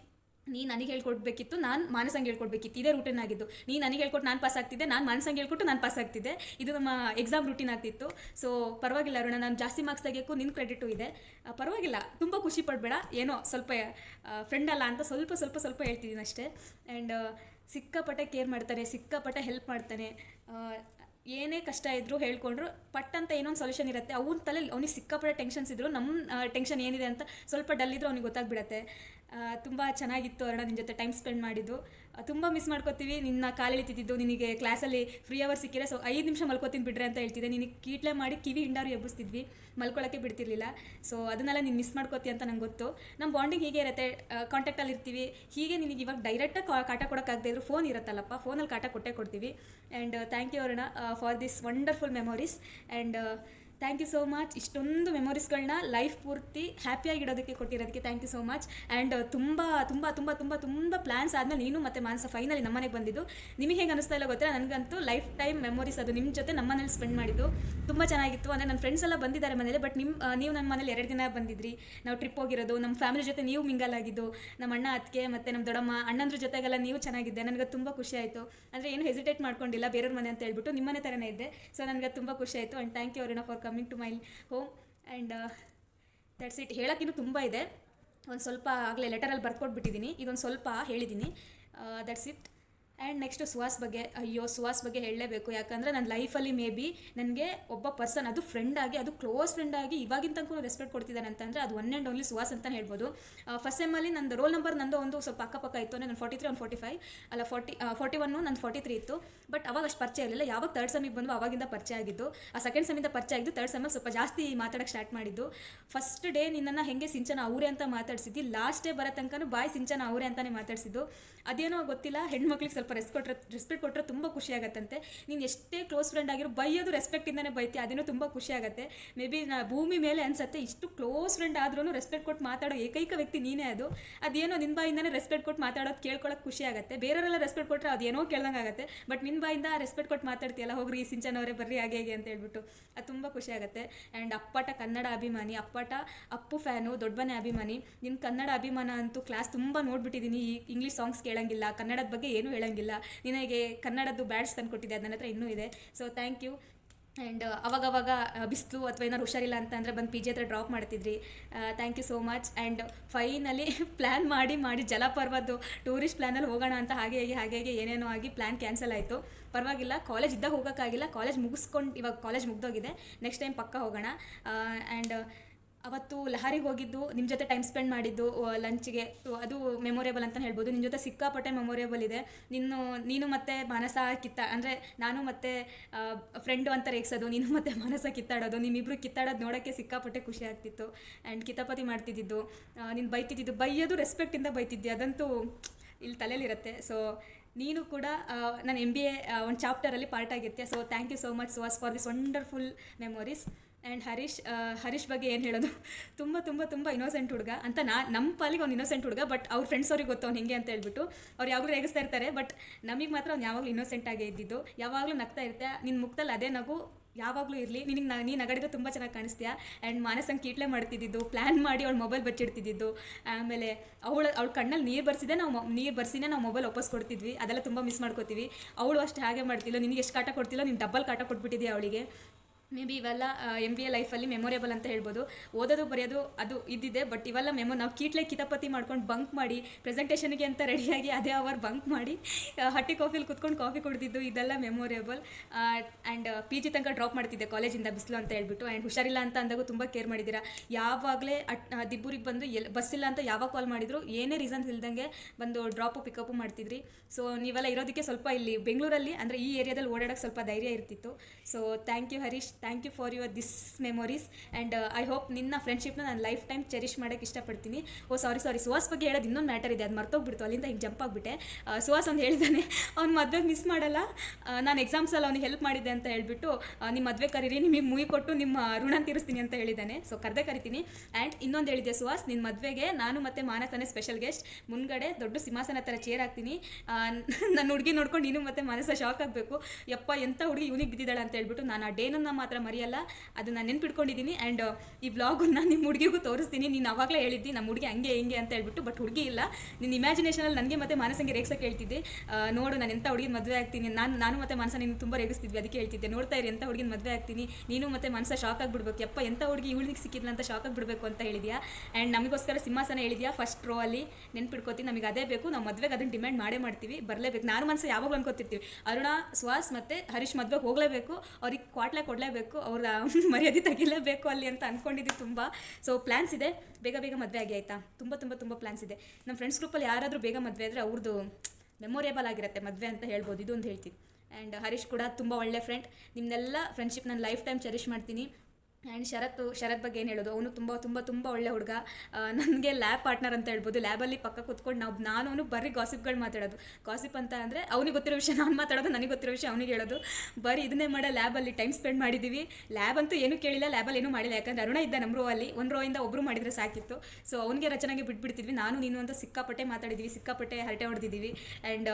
ನೀ ನನಗೆ ಹೇಳ್ಕೊಡ್ಬೇಕಿತ್ತು, ನಾನು ಮಾನಸಂಗೆ ಹೇಳ್ಕೊಡ್ಬೇಕಿತ್ತು. ಇದೇ ರೂಟೀನ್ ಆಗಿದ್ದು. ನೀ ನನಗೆ ಹೇಳ್ಕೊಟ್ಟು ನಾನು ಪಾಸ್ ಆಗ್ತಿದ್ದೆ, ನಾನು ಮಾನಸಂಗೆ ಹೇಳ್ಕೊಟ್ಟು ನಾನು ಪಾಸ್ ಆಗ್ತಿದ್ದೆ. ಇದು ನಮ್ಮ ಎಕ್ಸಾಮ್ ರೂಟೀನ್ ಆಗ್ತಿತ್ತು. ಸೊ ಪರವಾಗಿಲ್ಲ ಅರುಣ, ನಾನು ಜಾಸ್ತಿ ಮಾರ್ಕ್ಸ್ ತೆಗಿಯೋಕ್ಕೂ ನಿನ್ನ ಕ್ರೆಡಿಟು ಇದೆ. ಪರವಾಗಿಲ್ಲ, ತುಂಬ ಖುಷಿ ಪಡಬೇಡ. ಏನೋ ಸ್ವಲ್ಪ ಫ್ರೆಂಡ್ ಅಲ್ಲ ಅಂತ ಸ್ವಲ್ಪ ಸ್ವಲ್ಪ ಸ್ವಲ್ಪ ಹೇಳ್ತಿದ್ದೀನಿ ಅಷ್ಟೇ. ಆ್ಯಂಡ್ ಸಿಕ್ಕಾಪಟ್ಟೆ ಕೇರ್ ಮಾಡ್ತಾನೆ, ಸಿಕ್ಕಾಪಟ್ಟೆ ಹೆಲ್ಪ್ ಮಾಡ್ತಾನೆ. ಏನೇ ಕಷ್ಟ ಇದ್ದರೂ ಹೇಳ್ಕೊಂಡ್ರು ಪಟ್ ಅಂತ ಒಂದು ಸೊಲ್ಯೂಷನ್ ಇರುತ್ತೆ. ಅವ್ನ ತಲೆ ಅವ್ನಿಗೆ ಸಿಕ್ಕಾಪಟ್ಟೆ ಟೆನ್ಷನ್ಸ್ ಇದ್ದರು ನಮ್ಮ ಟೆನ್ಷನ್ ಏನಿದೆ ಅಂತ ಸ್ವಲ್ಪ ಡಲ್ ಇದ್ದರೂ ಅವ್ನಿಗೆ ಗೊತ್ತಾಗ್ಬಿಡತ್ತೆ. ತುಂಬ ಚೆನ್ನಾಗಿತ್ತು ಅರುಣ ನಿನ್ನ ಜೊತೆ ಟೈಮ್ ಸ್ಪೆಂಡ್ ಮಾಡಿದ್ದು. ತುಂಬ ಮಿಸ್ ಮಾಡ್ಕೋತೀವಿ. ನಿನ್ನ ಕಾಲೆಳಿತಿದ್ದು ನಿನಗೆ ಕ್ಲಾಸಲ್ಲಿ ಫ್ರೀ ಅವರ್ ಸಿಕ್ಕಿದ್ರೆ ಸೊ ಐದು ನಿಮಿಷ ಮಲ್ಕೋತೀನಿ ಬಿಡ್ರೆ ಅಂತ ಹೇಳ್ತಿದ್ದೆ. ನಿನಗೆ ಕೀಟ್ಲೆ ಮಾಡಿ ಕಿವಿ ಹಿಂಡಾರು ಎಬ್ಬಿಸ್ತಿದ್ವಿ. ಮಲ್ಕೊಳ್ಳೋಕ್ಕೆ ಬಿಡ್ತಿರ್ಲಿಲ್ಲ. ಸೊ ಅದನ್ನೆಲ್ಲ ನೀನು ಮಿಸ್ ಮಾಡ್ಕೋತಿ ಅಂತ ನಂಗೆ ಗೊತ್ತು. ನಮ್ಮ ಬಾಂಡಿಂಗ್ ಹೀಗೆ ಇರುತ್ತೆ. ಕಾಂಟ್ಯಾಕ್ಟಲ್ಲಿ ಇರ್ತೀವಿ. ಹೀಗೆ ನಿನಗೆ ಇವಾಗ ಡೈರೆಕ್ಟಾಗಿ ಕಾಟ ಕೊಡೋಕ್ಕಾಗದೇ ಇದ್ರು ಫೋನ್ ಇರುತ್ತಲ್ಲಪ್ಪ. ಫೋನಲ್ಲಿ ಕಾಟ ಕೊಟ್ಟೇ ಕೊಡ್ತೀವಿ. And thank you Aruna for this wonderful memories and thank you so much ಇಷ್ಟೊಂದು ಮೆಮೊರೀಸ್ಗಳನ್ನ ಲೈಫ್ ಪೂರ್ತಿ ಹ್ಯಾಪಿಯಾಗಿಡೋದಕ್ಕೆ ಕೊಟ್ಟಿರೋದಕ್ಕೆ thank you so much and ತುಂಬ ತುಂಬ ತುಂಬ ತುಂಬ ತುಂಬ ಪ್ಲ್ಯಾನ್ಸ್ ಆದಮೇಲೆ ನೀನು ಮತ್ತು ಮಾನಸ ಫೈನಲಿ ನಮ್ಮನೆಗೆ ಬಂದಿದ್ದು. ನಿಮಗೆ ಹೇಗೆ ಅನಿಸ್ತಾ ಇಲ್ಲ ಗೊತ್ತಿಲ್ಲ ನನಗಂತೂ ಲೈಫ್ ಟೈಮ್ ಮೆಮೊರೀಸ್ ಅದು ನಿಮ್ಮ ಜೊತೆ ನಮ್ಮ ಮನೇಲಿ ಸ್ಪೆಂಡ್ ಮಾಡಿದ್ದು. ತುಂಬ ಚೆನ್ನಾಗಿತ್ತು. ಅಂದರೆ ನನ್ನ ಫ್ರೆಂಡ್ಸ್ ಎಲ್ಲ ಬಂದಿದ್ದಾರೆ ಮನೇಲಿ ಬಟ್ ನಿಮ್ಮ ನೀವು ನಮ್ಮ ಮನೇಲಿ ಎರಡು ದಿನ ಬಂದಿದ್ರಿ. ನಾವು ಟ್ರಿಪ್ ಹೋಗಿರೋದು ನಮ್ಮ ಫ್ಯಾಮಿಲಿ ಜೊತೆ ನೀವು ಮಿಂಗಲ್ ಆಗಿದ್ದು ನಮ್ಮ ಅಣ್ಣ ಅತ್ತಿಗೆ ಮತ್ತು ನಮ್ಮ ದೊಡ್ಡಮ್ಮ, ಅಣ್ಣಂದ್ರ ಜೊತೆಗೆಲ್ಲ ನೀವು ಚೆನ್ನಾಗಿದ್ದೆ. ನನಗೆ ತುಂಬ ಖುಷಿ ಆಯಿತು. ಅಂದರೆ ಏನು ಹೆಸಿಟೇಟ್ ಮಾಡ್ಕೊಂಡಿಲ್ಲ ಬೇರೆಯವ್ರ ಮನೆ ಅಂತ ಹೇಳ್ಬಿಟ್ಟು ನಿಮ್ಮನೆ ಥರನೇ ಇದ್ದೆ. ಸೊ ನನಗೆ ತುಂಬ ಖುಷಿ ಆಯಿತು. And thank you Aruna for coming to my home and that's it ಹೇಳೋಕ್ಕಿನ್ನೂ ತುಂಬ ಇದೆ. ಒಂದು ಸ್ವಲ್ಪ ಆಗಲೇ ಲೆಟರಲ್ಲಿ ಬರ್ಕೊಟ್ಬಿಟ್ಟಿದ್ದೀನಿ ಇದೊಂದು ಸ್ವಲ್ಪ ಹೇಳಿದ್ದೀನಿ that's it and next Suhas ಬಗ್ಗೆ, ಅಯ್ಯೋ ಸುಹಾಸ್ ಬಗ್ಗೆ ಹೇಳಲೇಬೇಕು. ಯಾಕಂದರೆ ನನ್ನ ಲೈಫಲ್ಲಿ ಮೇ ಬಿ ನನಗೆ ಒಬ್ಬ ಪರ್ಸನ್ ಅದು ಫ್ರೆಂಡ್ ಆಗಿ, ಅದು ಕ್ಲೋಸ್ ಫ್ರೆಂಡ್ ಆಗಿ ಇವಾಗಿನ ತನಕ ರೆಸ್ಪೆಕ್ಟ್ ಕೊಡ್ತಿದ್ದಾನೆ ಅಂತಂದರೆ ಅದು ಒನ್ ಆ್ಯಂಡ್ ಓನ್ಲಿ ಸುಹಾಸ್ ಅಂತ ಹೇಳ್ಬೋದು. ಫಸ್ಟ್ ಸೆಮ್ಮಲ್ಲಿ ನಂದು ರೋಲ್ ನಂಬರ್ ನಂದು ಒಂದು ಸ್ವಲ್ಪ ಅಕ್ಕಪಕ್ಕ ಇತ್ತು ನಾನು ಫಾರ್ಟಿ ತ್ರೀ ಒಂದು ಫಾರ್ಟಿ ಫೈವ್ ಅಲ್ಲ ಫಾರ್ಟಿ ಫಾರ್ಟಿ ಒನ್ನು ನಂದು ಫಾರ್ಟಿ ತ್ರೀ ಇತ್ತು. ಬಟ್ ಅವಾಗ ಅಷ್ಟು ಪರಿಚಯ ಇರಲಿಲ್ಲ. ಯಾವಾಗ ತರ್ಡ್ ಸಮಿಗೆ ಬಂದು ಅವಾಗಿಂದ ಪರಿಚಯ ಆಗಿದ್ದು. ಆ ಸೆಕೆಂಡ್ ಸಮಿಂದ ಪರಿಚಯ ಆಗಿದ್ದು ತರ್ಡ್ ಸೆಮ್ಮಲ್ಲಿ ಸ್ವಲ್ಪ ಜಾಸ್ತಿ ಮಾತಾಡೋಕ್ಕೆ ಸ್ಟಾರ್ಟ್ ಮಾಡಿದ್ದು. ಫಸ್ಟ್ ಡೇ ನಿನ್ನನ್ನು ಹೆಂಗೆ ಸಿಂಚನ, ಅವರೇ ಅಂತ ಮಾತಾಡಿಸಿದ್ದು. ಲಾಸ್ಟ್ ಡೇ ಬರೋ ತನಕ ಬಾಯ್ ಸಿಂಚನ, ಅವರೇ ಅಂತಲೇ ಮಾತಾಡ್ಸಿದ್ದು. ಅದೇನೋ ಗೊತ್ತಿಲ್ಲ, ಹೆಣ್ಮಕ್ಳಿಗೆ ಸ್ವಲ್ಪ ರೆಸ್ ಕೊಟ್ಟರೆ ರೆಸ್ಪೆಕ್ಟ್ ಕೊಟ್ಟರೆ ತುಂಬ ಖುಷಿ ಆಗತ್ತಂತೆ. ನೀನು ಎಷ್ಟೇ ಕ್ಲೋಸ್ ಫ್ರೆಂಡ್ ಆಗಿರೋ ಬೈಯೋದು ರೆಸ್ಪೆಕ್ಟಿಂದನೇ ಬೈತಿ, ಅದೇನೋ ತುಂಬ ಖುಷಿ ಆಗುತ್ತೆ. ಮೇ ಬಿ ನಾ ಭೂಮಿ ಮೇಲೆ ಅನ್ಸುತ್ತೆ, ಇಷ್ಟು ಕ್ಲೋಸ್ ಫ್ರೆಂಡ್ ಆದ್ರೂ ರೆಸ್ಪೆಕ್ಟ್ ಕೊಟ್ಟು ಮಾತಾಡೋ ಏಕೈಕ ವ್ಯಕ್ತಿ ನೀನೇ ಅದು. ಅದೇನೋ ನಿನ್ನ ಬಾಯಿಂದನೇ ರೆಸ್ಪೆಕ್ಟ್ ಕೊಟ್ಟು ಮಾತಾಡೋದು ಕೇಳ್ಕೊಳ್ಳೋಕೆ ಖುಷಿ ಆಗುತ್ತೆ. ಬೇರೆಯವರೆಲ್ಲ ರೆಸ್ಪೆಕ್ಟ್ ಕೊಟ್ಟರೆ ಅದೇನೋ ಕೇಳ್ದಂಗೆ ಆಗುತ್ತೆ. ಬಟ್ ನಿನ್ನ ಬಾಯಿಂದ ರೆಸ್ಪೆಕ್ಟ್ ಕೊಟ್ಟು ಮಾತಾಡ್ತೀಯಲ್ಲ, ಹೋಗ್ರಿ ಸಿಂಚನ್ ಅವರೇ ಬರ್ರಿ ಹಾಗೆ ಹೇಗೆ ಅಂತ ಹೇಳ್ಬಿಟ್ಟು, ಅದು ತುಂಬ ಖುಷಿ ಆಗುತ್ತೆ. ಆ್ಯಂಡ್ ಅಪ್ಪಟ ಕನ್ನಡ ಅಭಿಮಾನಿ, ಅಪ್ಪಟ ಅಪ್ಪು ಫ್ಯಾನು ದೊಡ್ಡಮನೆ ಅಭಿಮಾನಿ. ನಿನ್ನ ಕನ್ನಡ ಅಭಿಮಾನ ಅಂತೂ ಕ್ಲಾಸ್ ತುಂಬ ನೋಡ್ಬಿಟ್ಟಿದ್ದೀನಿ ಈ ಇಂಗ್ಲೀಷ್ ಸಾಂಗ್ಸ್ ಕೇಳಂಗಿಲ್ಲ, ಕನ್ನಡದ ಬಗ್ಗೆ ಏನೂ ಹೇಳಂಗಿಲ್ಲ. ನಿನಗೆ ಕನ್ನಡದ್ದು ಬ್ಯಾಡ್ಸ್ ತಂದು ಕೊಟ್ಟಿದ್ದೆ ಅದನ್ನ ಹತ್ರ ಇನ್ನೂ ಇದೆ. ಸೊ ಥ್ಯಾಂಕ್ ಯು ಆ್ಯಂಡ್ ಅವಾಗವಾಗ ಬಿಸಿಲು ಅಥವಾ ಏನಾದ್ರು ಹುಷಾರಿಲ್ಲ ಅಂತ ಅಂದರೆ ಬಂದು ಪಿ ಜಿ ಹತ್ರ ಡ್ರಾಪ್ ಮಾಡ್ತಿದ್ರಿ. Thank you so much and finally plan ಮಾಡಿ ಮಾಡಿ ಜಲಪರ್ವದ್ದು ಟೂರಿಸ್ಟ್ ಪ್ಲ್ಯಾನಲ್ಲಿ ಹೋಗೋಣ ಅಂತ ಹಾಗೆ, ಹೇಗೆ ಹಾಗೆ, ಹೇಗೆ ಏನೇನೋ ಆಗಿ ಪ್ಲ್ಯಾನ್ ಕ್ಯಾನ್ಸಲ್ ಆಯಿತು. ಪರವಾಗಿಲ್ಲ ಕಾಲೇಜ್ ಇದ್ದಾಗ ಹೋಗೋಕ್ಕಾಗಿಲ್ಲ. ಕಾಲೇಜ್ ಮುಗಿಸ್ಕೊಂಡು, ಇವಾಗ ಕಾಲೇಜ್ ಮುಗ್ದೋಗಿದೆ. ನೆಕ್ಸ್ಟ್ ಟೈಮ್ ಪಕ್ಕ ಹೋಗೋಣ. ಆ್ಯಂಡ್ ಅವತ್ತು ಲಹರಿಗೆ ಹೋಗಿದ್ದು ನಿಮ್ಮ ಜೊತೆ ಟೈಮ್ ಸ್ಪೆಂಡ್ ಮಾಡಿದ್ದು ಲಂಚ್ಗೆ ಅದು ಮೆಮೊರೇಬಲ್ ಅಂತ ಹೇಳ್ಬೋದು. ನಿಮ್ಮ ಜೊತೆ ಸಿಕ್ಕಾಪಟ್ಟೆ ಮೆಮೊರೇಬಲ್ ಇದೆ. ನಿನ್ನು, ನೀನು ಮತ್ತೆ ಮಾನಸ ಕಿತ್ತ, ಅಂದರೆ ನಾನು ಮತ್ತೆ ಫ್ರೆಂಡು ಅಂತ ರೇಗಿಸೋದು, ನೀನು ಮತ್ತೆ ಮಾನಸ ಕಿತ್ತಾಡೋದು, ನಿಮ್ಮಿಬ್ರು ಕಿತ್ತಾಡೋದು ನೋಡೋಕ್ಕೆ ಸಿಕ್ಕಾಪಟ್ಟೆ ಖುಷಿ ಆಗ್ತಿತ್ತು. ಆ್ಯಂಡ್ ಕಿತಾಪತಿ ಮಾಡ್ತಿದ್ದಿದ್ದು ನೀನು ಬೈತಿದ್ದಿದ್ದು, ಬೈಯೋದು ರೆಸ್ಪೆಕ್ಟಿಂದ ಬೈತಿದ್ದೆ, ಅದಂತೂ ಇಲ್ಲಿ ತಲೆಯಲ್ಲಿರುತ್ತೆ. ಸೊ ನೀನು ಕೂಡ ನಾನು ಎಂ ಬಿ ಎ ಒಂದು ಚಾಪ್ಟರಲ್ಲಿ part ಆಗಿರ್ತೀಯ so thank you so much Suhas for this wonderful memories and Harish Harish ಬಗ್ಗೆ ಏನು ಹೇಳೋದು? ತುಂಬ ತುಂಬ ತುಂಬ ಇನ್ನೋಸೆಂಟ್ ಹುಡುಗ ಅಂತ ನಾ ನಮ್ಮ ಪಾಲಿಗೆ ಅವ್ನು ಇನ್ನೋಸೆಂಟ್ ಹುಡುಗ ಬಟ್ ಅವ್ರ ಫ್ರೆಂಡ್ಸ್ ಅವ್ರಿಗೆ ಗೊತ್ತು ಅವ್ನು ಹಿಂಗೆ ಅಂತ ಹೇಳ್ಬಿಟ್ಟು ಅವ್ರು ಯಾವಾಗಲೂ ರೇಗಿಸ್ತಾ ಇರ್ತಾರೆ ಬಟ್ ನಮಗೆ ಮಾತ್ರ ಅವ್ನು ಯಾವಾಗಲೂ ಇನ್ನೋಸೆಂಟ್ ಆಗೇ ಇದ್ದಿದ್ದು. ಯಾವಾಗಲೂ ನಗ್ತಾ ಇರ್ತೆ ನಿನ್ನ ಮುಖದಲ್ಲಿ ಅದೇ ನಗು, ಯಾವಾಗಲೂ ಇರಲಿ, ನಿನಗೆ ನಾ ನೀನು ನಗಡಿದ್ರೆ ತುಂಬ ಚೆನ್ನಾಗಿ ಕಾಣಿಸ್ತೀಯಾ? ಆ್ಯಂಡ್ ಮಾನಸಂಗೆ ಕೀಟ್ಲೆ ಮಾಡ್ತಿದ್ದಿದ್ದು ಪ್ಲ್ಯಾನ್ ಮಾಡಿ ಅವಳು ಮೊಬೈಲ್ ಬಚ್ಚಿಡ್ತಿದ್ದಿದ್ದು. ಆಮೇಲೆ ಅವಳು, ಅವಳ ಕಣ್ಣಲ್ಲಿ ನೀರು ಬರ್ಸಿದೆ, ನಾವು ನೀರು ಬರ್ಸಿನೇ ನಾವು ಮೊಬೈಲ್ ವಾಪಸ್ ಕೊಡ್ತಿದ್ವಿ. ಅದೆಲ್ಲ ತುಂಬ ಮಿಸ್ ಮಾಡ್ಕೋತೀವಿ. ಅವಳು ಅಷ್ಟು ಹಾಗೆ ಮಾಡ್ತಿಲ್ಲ, ನಿನಗೆ ಎಷ್ಟು ಕಾಟ ಕೊಡ್ತಿಲ್ಲ, ನೀನು ಡಬ್ಬಲ್ ಕಾಟ ಕೊಟ್ಬಿಟ್ಟಿದ್ಯಾ ಅವಳಿಗೆ? ಮೇ ಬಿ ಇವೆಲ್ಲ ಎಂ ಬಿ ಎ ಲೈಫಲ್ಲಿ ಮೆಮೊರೇಬಲ್ ಅಂತ ಹೇಳ್ಬೋದು. ಓದೋದು, ಬರೆಯೋದು, ಅದು ಇದ್ದಿದೆ ಬಟ್ ಇವೆಲ್ಲ ಮೆಮೊ ನಾವು ಕೀಟ್ಲೆ ಕಿತಾಪತಿ ಮಾಡ್ಕೊಂಡು ಬಂಕ್ ಮಾಡಿ ಪ್ರೆಸೆಂಟೇಷನ್ಗೆ ಅಂತ ರೆಡಿಯಾಗಿ ಅದೇ ಅವರ್ ಬಂಕ್ ಮಾಡಿ ಹಟ್ಟಿ ಕಾಫಿಲಿ ಕುತ್ಕೊಂಡು ಕಾಫಿ ಕುಡ್ದಿದ್ದು, ಇದೆಲ್ಲ ಮೆಮೊರೇಬಲ್ ಆ್ಯಂಡ್ ಪಿ ಜಿ ತನಕ ಡ್ರಾಪ್ ಮಾಡ್ತಿದ್ದೆ ಕಾಲೇಜಿಂದ ಬಿಸಿಲು ಅಂತ ಹೇಳ್ಬಿಟ್ಟು. ಆ್ಯಂಡ್ ಹುಷಾರಿಲ್ಲ ಅಂತ ಅಂದಾಗ ತುಂಬ ಕೇರ್ ಮಾಡಿದ್ದೀರಾ? ಯಾವಾಗಲೇ ಅಟ್ ದಿಬ್ಬೂರಿಗೆ ಬಂದು ಎಲ್ ಬಸ್ ಇಲ್ಲ ಅಂತ ಯಾವಾಗ ಕಾಲ್ ಮಾಡಿದ್ರು, ಏನೇ ರೀಸನ್ಸ್ ಇಲ್ದಂಗೆ ಬಂದು ಡ್ರಾಪು ಪಿಕಪ್ಪು ಮಾಡ್ತಿದ್ರಿ. ಸೊ ನೀವೆಲ್ಲ ಇರೋದಕ್ಕೆ ಸ್ವಲ್ಪ ಇಲ್ಲಿ ಬೆಂಗಳೂರಲ್ಲಿ, ಅಂದರೆ ಈ ಏರಿಯಾದಲ್ಲಿ ಓಡಾಡೋಕ್ಕೆ ಸ್ವಲ್ಪ ಧೈರ್ಯ ಇರ್ತಿತ್ತು. So thank you Harish thank you for your this memories and I hope ನಿನ್ನ ಫ್ರೆಂಡ್ಶಿಪ್ನ ನಾನು ಲೈಫ್ ಟೈಮ್ ಚೆರಿಷ್ ಮಾಡೋಕ್ಕೆ ಇಷ್ಟಪಡ್ತೀನಿ. ಓ ಸಾರಿ ಸಾರಿ ಸುಹಾಸ್ ಬಗ್ಗೆ ಹೇಳೋದು ಇನ್ನೊಂದು ಮ್ಯಾಟರ್ ಇದೆ. ಅದು ಮರ್ತೋಗ್ಬಿಡ್ತು. ಅಲ್ಲಿಂದ ಹಿಂಗೆ ಜಂಪ್ ಆಗಿಬಿಟ್ಟೆ. ಸುಹಾಸ್ ಒಂದು ಹೇಳಿದ್ದಾನೆ ಅವ್ನು ಮದುವೆ ಮಿಸ್ ಮಾಡಲ್ಲ. ನಾನು ಎಕ್ಸಾಮ್ಸಲ್ಲಿ ಅವ್ನಿಗೆ ಹೆಲ್ಪ್ ಮಾಡಿದ್ದೆ ಅಂತ ಹೇಳ್ಬಿಟ್ಟು ನಿಮ್ಮ ಮದುವೆ ಕರೀರಿ, ನಿಮಗೆ ಮುಗಿ ಕೊಟ್ಟು ನಿಮ್ಮ ಋಣ ತೀರಿಸ್ತೀನಿ ಅಂತ ಹೇಳಿದ್ದಾನೆ ಸೊ ಕರೆದೇ ಕರಿತೀನಿ. ಆ್ಯಂಡ್ ಇನ್ನೊಂದು ಹೇಳಿದೆ ಸುಹಾಸ್ ನಿನ್ನ ಮದುವೆಗೆ ನಾನು ಮತ್ತು ಮಾನಸನೇ ಸ್ಪೆಷಲ್ ಗೆಸ್ಟ್ ಮುನ್ಗಡೆ ದೊಡ್ಡ ಸಿಂಹಾಸನ ಥರ ಚೇರ್ ಹಾಕ್ತೀನಿ. ನನ್ನ ಹುಡುಗಿ ನೋಡ್ಕೊಂಡು ನೀನು ಮತ್ತು ಮನಸ್ಸ ಶಾಕ್ ಆಗಬೇಕು. ಯಪ್ಪ ಎಂಥ ಹುಡುಗಿ ಇವನಿಗೆ ಬಿದ್ದಿದ್ದಾಳೆ ಅಂತ ಹೇಳ್ಬಿಟ್ಟು ನಾನು ಆ ಡೇನನ್ನು ಮಾತ್ರ ಮರೆಯಲ್ಲ. ಅದು ನಾನು ನೆನ್ಪಿಟ್ಕೊಂಡಿದ್ದೀನಿ ಆ್ಯಂಡ್ ಈ ವ್ಲಾಗನ್ನ ನಿಮ್ಮ ಹುಡುಗಿಗೂ ತೋರಿಸ್ತೀನಿ. ನೀನು ಅವಾಗಲೇ ಹೇಳಿದ್ದಿ ನಮ್ಮ ಹುಡುಗಿ ಹಂಗೆ ಹಿಂಗೆ ಅಂತ ಹೇಳ್ಬಿಟ್ಟು ಬಟ್ ಹುಡುಗಿ ಇಲ್ಲ. ನಿನ್ನ ಇಮ್ಯಾಜಿನೇಷನಲ್ಲಿ ನನಗೆ ಮತ್ತೆ ಮನಸ್ಸಂಗೆ ರೇಗ್ಸಕ್ಕೆ ಹೇಳ್ತಿದ್ದೆ ನೋಡು, ನಾನು ಎಂಥ ಹುಡುಗಿನ ಮದುವೆ ಆಗ್ತೀನಿ. ನಾನು ನಾನು ಮತ್ತೆ ಮನಸ ನೀನು ತುಂಬ ರೇಗಿಸ್ತಿದ್ವಿ, ಅದಕ್ಕೆ ಹೇಳ್ತಿದ್ದೆ. ನೋಡ್ತಾ ಇರಿ ಎಂಥ ಹುಡುಗಿನ ಮದುವೆ ಆಗ್ತೀನಿ. ನೀನು ಮತ್ತೆ ಮನಸ್ಸ ಶಾಕ್ ಆಗಿಬಿಡ್ಬೇಕು. ಯಪ್ಪ ಎಂಥ ಹುಡುಗಿ ಇವಳಿಗೆ ಸಿಕ್ಕಿದ್ಲ ಅಂತ ಶಾಕ್ ಆಗಿಬಿಡ್ಬೇಕು ಅಂತ ಹೇಳಿದ್ಯಾ? ಆ್ಯಂಡ್ ನಮಗೋಸ್ಕರ ಸಿಂಹಾಸನ ಹೇಳಿದ್ಯಾ? ಫಸ್ಟ್ ರೋ ಅಲ್ಲಿ ನೆನ್ಪಿಟ್ಕೋತೀನಿ ನಮಗೆ ಅದೇ ಬೇಕು. ನಾವು ಮದುವೆಗೆ ಅದನ್ನು ಡಿಮ್ಯಾಂಡ್ ಮಾಡೇ ಮಾಡ್ತೀವಿ, ಬರಲೇಬೇಕು. ನಾನು ಮನಸ್ಸು ಯಾವಾಗಲೂ ಅನ್ಕೋತಿರ್ತೀವಿ. ಅರುಣ, ಸುಹಾಸ್ ಮತ್ತು ಹರೀಶ್ ಮದುವೆಗೆ ಹೋಗಲೇಬೇಕು. ಅವ್ರಿಗೆ ಕ್ವಾಟ್ಲೆ ಕೊಡಲೇಬೇಕು. ಅವ್ರ [LAUGHS] ಮರ್ಯಾದೆ ತೆಗಿಲೇಬೇಕು ಅಲ್ಲಿ ಅಂತ ಅಂದ್ಕೊಂಡಿದ್ದೆ ತುಂಬ. ಸೊ ಪ್ಲ್ಯಾನ್ಸ್ ಇದೆ. ಬೇಗ ಬೇಗ ಮದುವೆ ಆಗಿ ಆಯಿತಾ? ತುಂಬ ತುಂಬ ತುಂಬ ಪ್ಲ್ಯಾನ್ಸ್ ಇದೆ. ನಮ್ಮ ಫ್ರೆಂಡ್ಸ್ ಗ್ರೂಪಲ್ಲಿ ಯಾರಾದರೂ ಬೇಗ ಮದುವೆ ಆದರೆ ಅವ್ರದ್ದು ಮೆಮೊರೇಬಲ್ ಆಗಿರುತ್ತೆ ಮದುವೆ ಅಂತ ಹೇಳ್ಬೋದು. ಇದು ಒಂದು ಹೇಳ್ತೀನಿ. ಆ್ಯಂಡ್ ಹರೀಶ್ ಕೂಡ ತುಂಬ ಒಳ್ಳೆ ಫ್ರೆಂಡ್ ನಿಮ್ಮನ್ನೆಲ್ಲ ಫ್ರೆಂಡ್ಶಿಪ್ ನಾನು ಲೈಫ್ ಟೈಮ್ ಚೆರಿಷ್ ಮಾಡ್ತೀನಿ. ಆ್ಯಂಡ್ ಶರತ್ ಶರತ್ ಬಗ್ಗೆ ಏನು ಹೇಳೋದು? ಅವನು ತುಂಬ ತುಂಬ ತುಂಬ ಒಳ್ಳೆ ಹುಡುಗ. ನನಗೆ ಲ್ಯಾಬ್ ಪಾರ್ಟ್ನರ್ ಅಂತ ಹೇಳ್ಬೋದು. ಲ್ಯಾಬಲ್ಲಿ ಪಕ್ಕ ಕೂತ್ಕೊಂಡು ನಾವು ನಾನು ಅವನು ಬರೀ ಗಾಸಿಪ್ಗಳು ಮಾತಾಡೋದು. ಗಾಸಿಪ್ ಅಂತ ಅಂದರೆ ಅವನಿಗೆ ಗೊತ್ತಿರೋ ವಿಷಯ ನಾನು ಮಾತಾಡೋದು, ನನಗೆ ಗೊತ್ತಿರೋ ವಿಷಯ ಅವನಿಗೆ ಹೇಳೋದು. ಬರೀ ಇದನ್ನೇ ಮಾಡೋ, ಲ್ಯಾಬಲ್ಲಿ ಟೈಮ್ ಸ್ಪೆಂಡ್ ಮಾಡಿದ್ದೀವಿ ಲ್ಯಾಬ್ ಅಂತೂ ಏನೂ ಕೇಳಿಲ್ಲ, ಲ್ಯಾಬಲ್ಲಿ ಏನೂ ಮಾಡಿಲ್ಲ. ಯಾಕಂದ್ರೆ ಅರುಣ ಇದ್ದ ನಮ್ಮ ರೋ ಅಲ್ಲಿ, ಒಂದು ರೋ ಇಂದ ಒಬ್ಬರು ಮಾಡಿದರೆ ಸಾಕಿತ್ತು. ಸೊ ಅವನಿಗೆ ರಚನೆಗೆ ಬಿಟ್ಬಿಡ್ತಿದ್ವಿ. ನಾನು, ನೀನು ಅಂತ ಸಿಕ್ಕಾಪಟ್ಟೆ ಮಾತಾಡಿದ್ದೀವಿ ಸಿಕ್ಕಾಪಟ್ಟೆ ಹರಟೆ ಹೊಡೆದಿದ್ದೀವಿ ಆ್ಯಂಡ್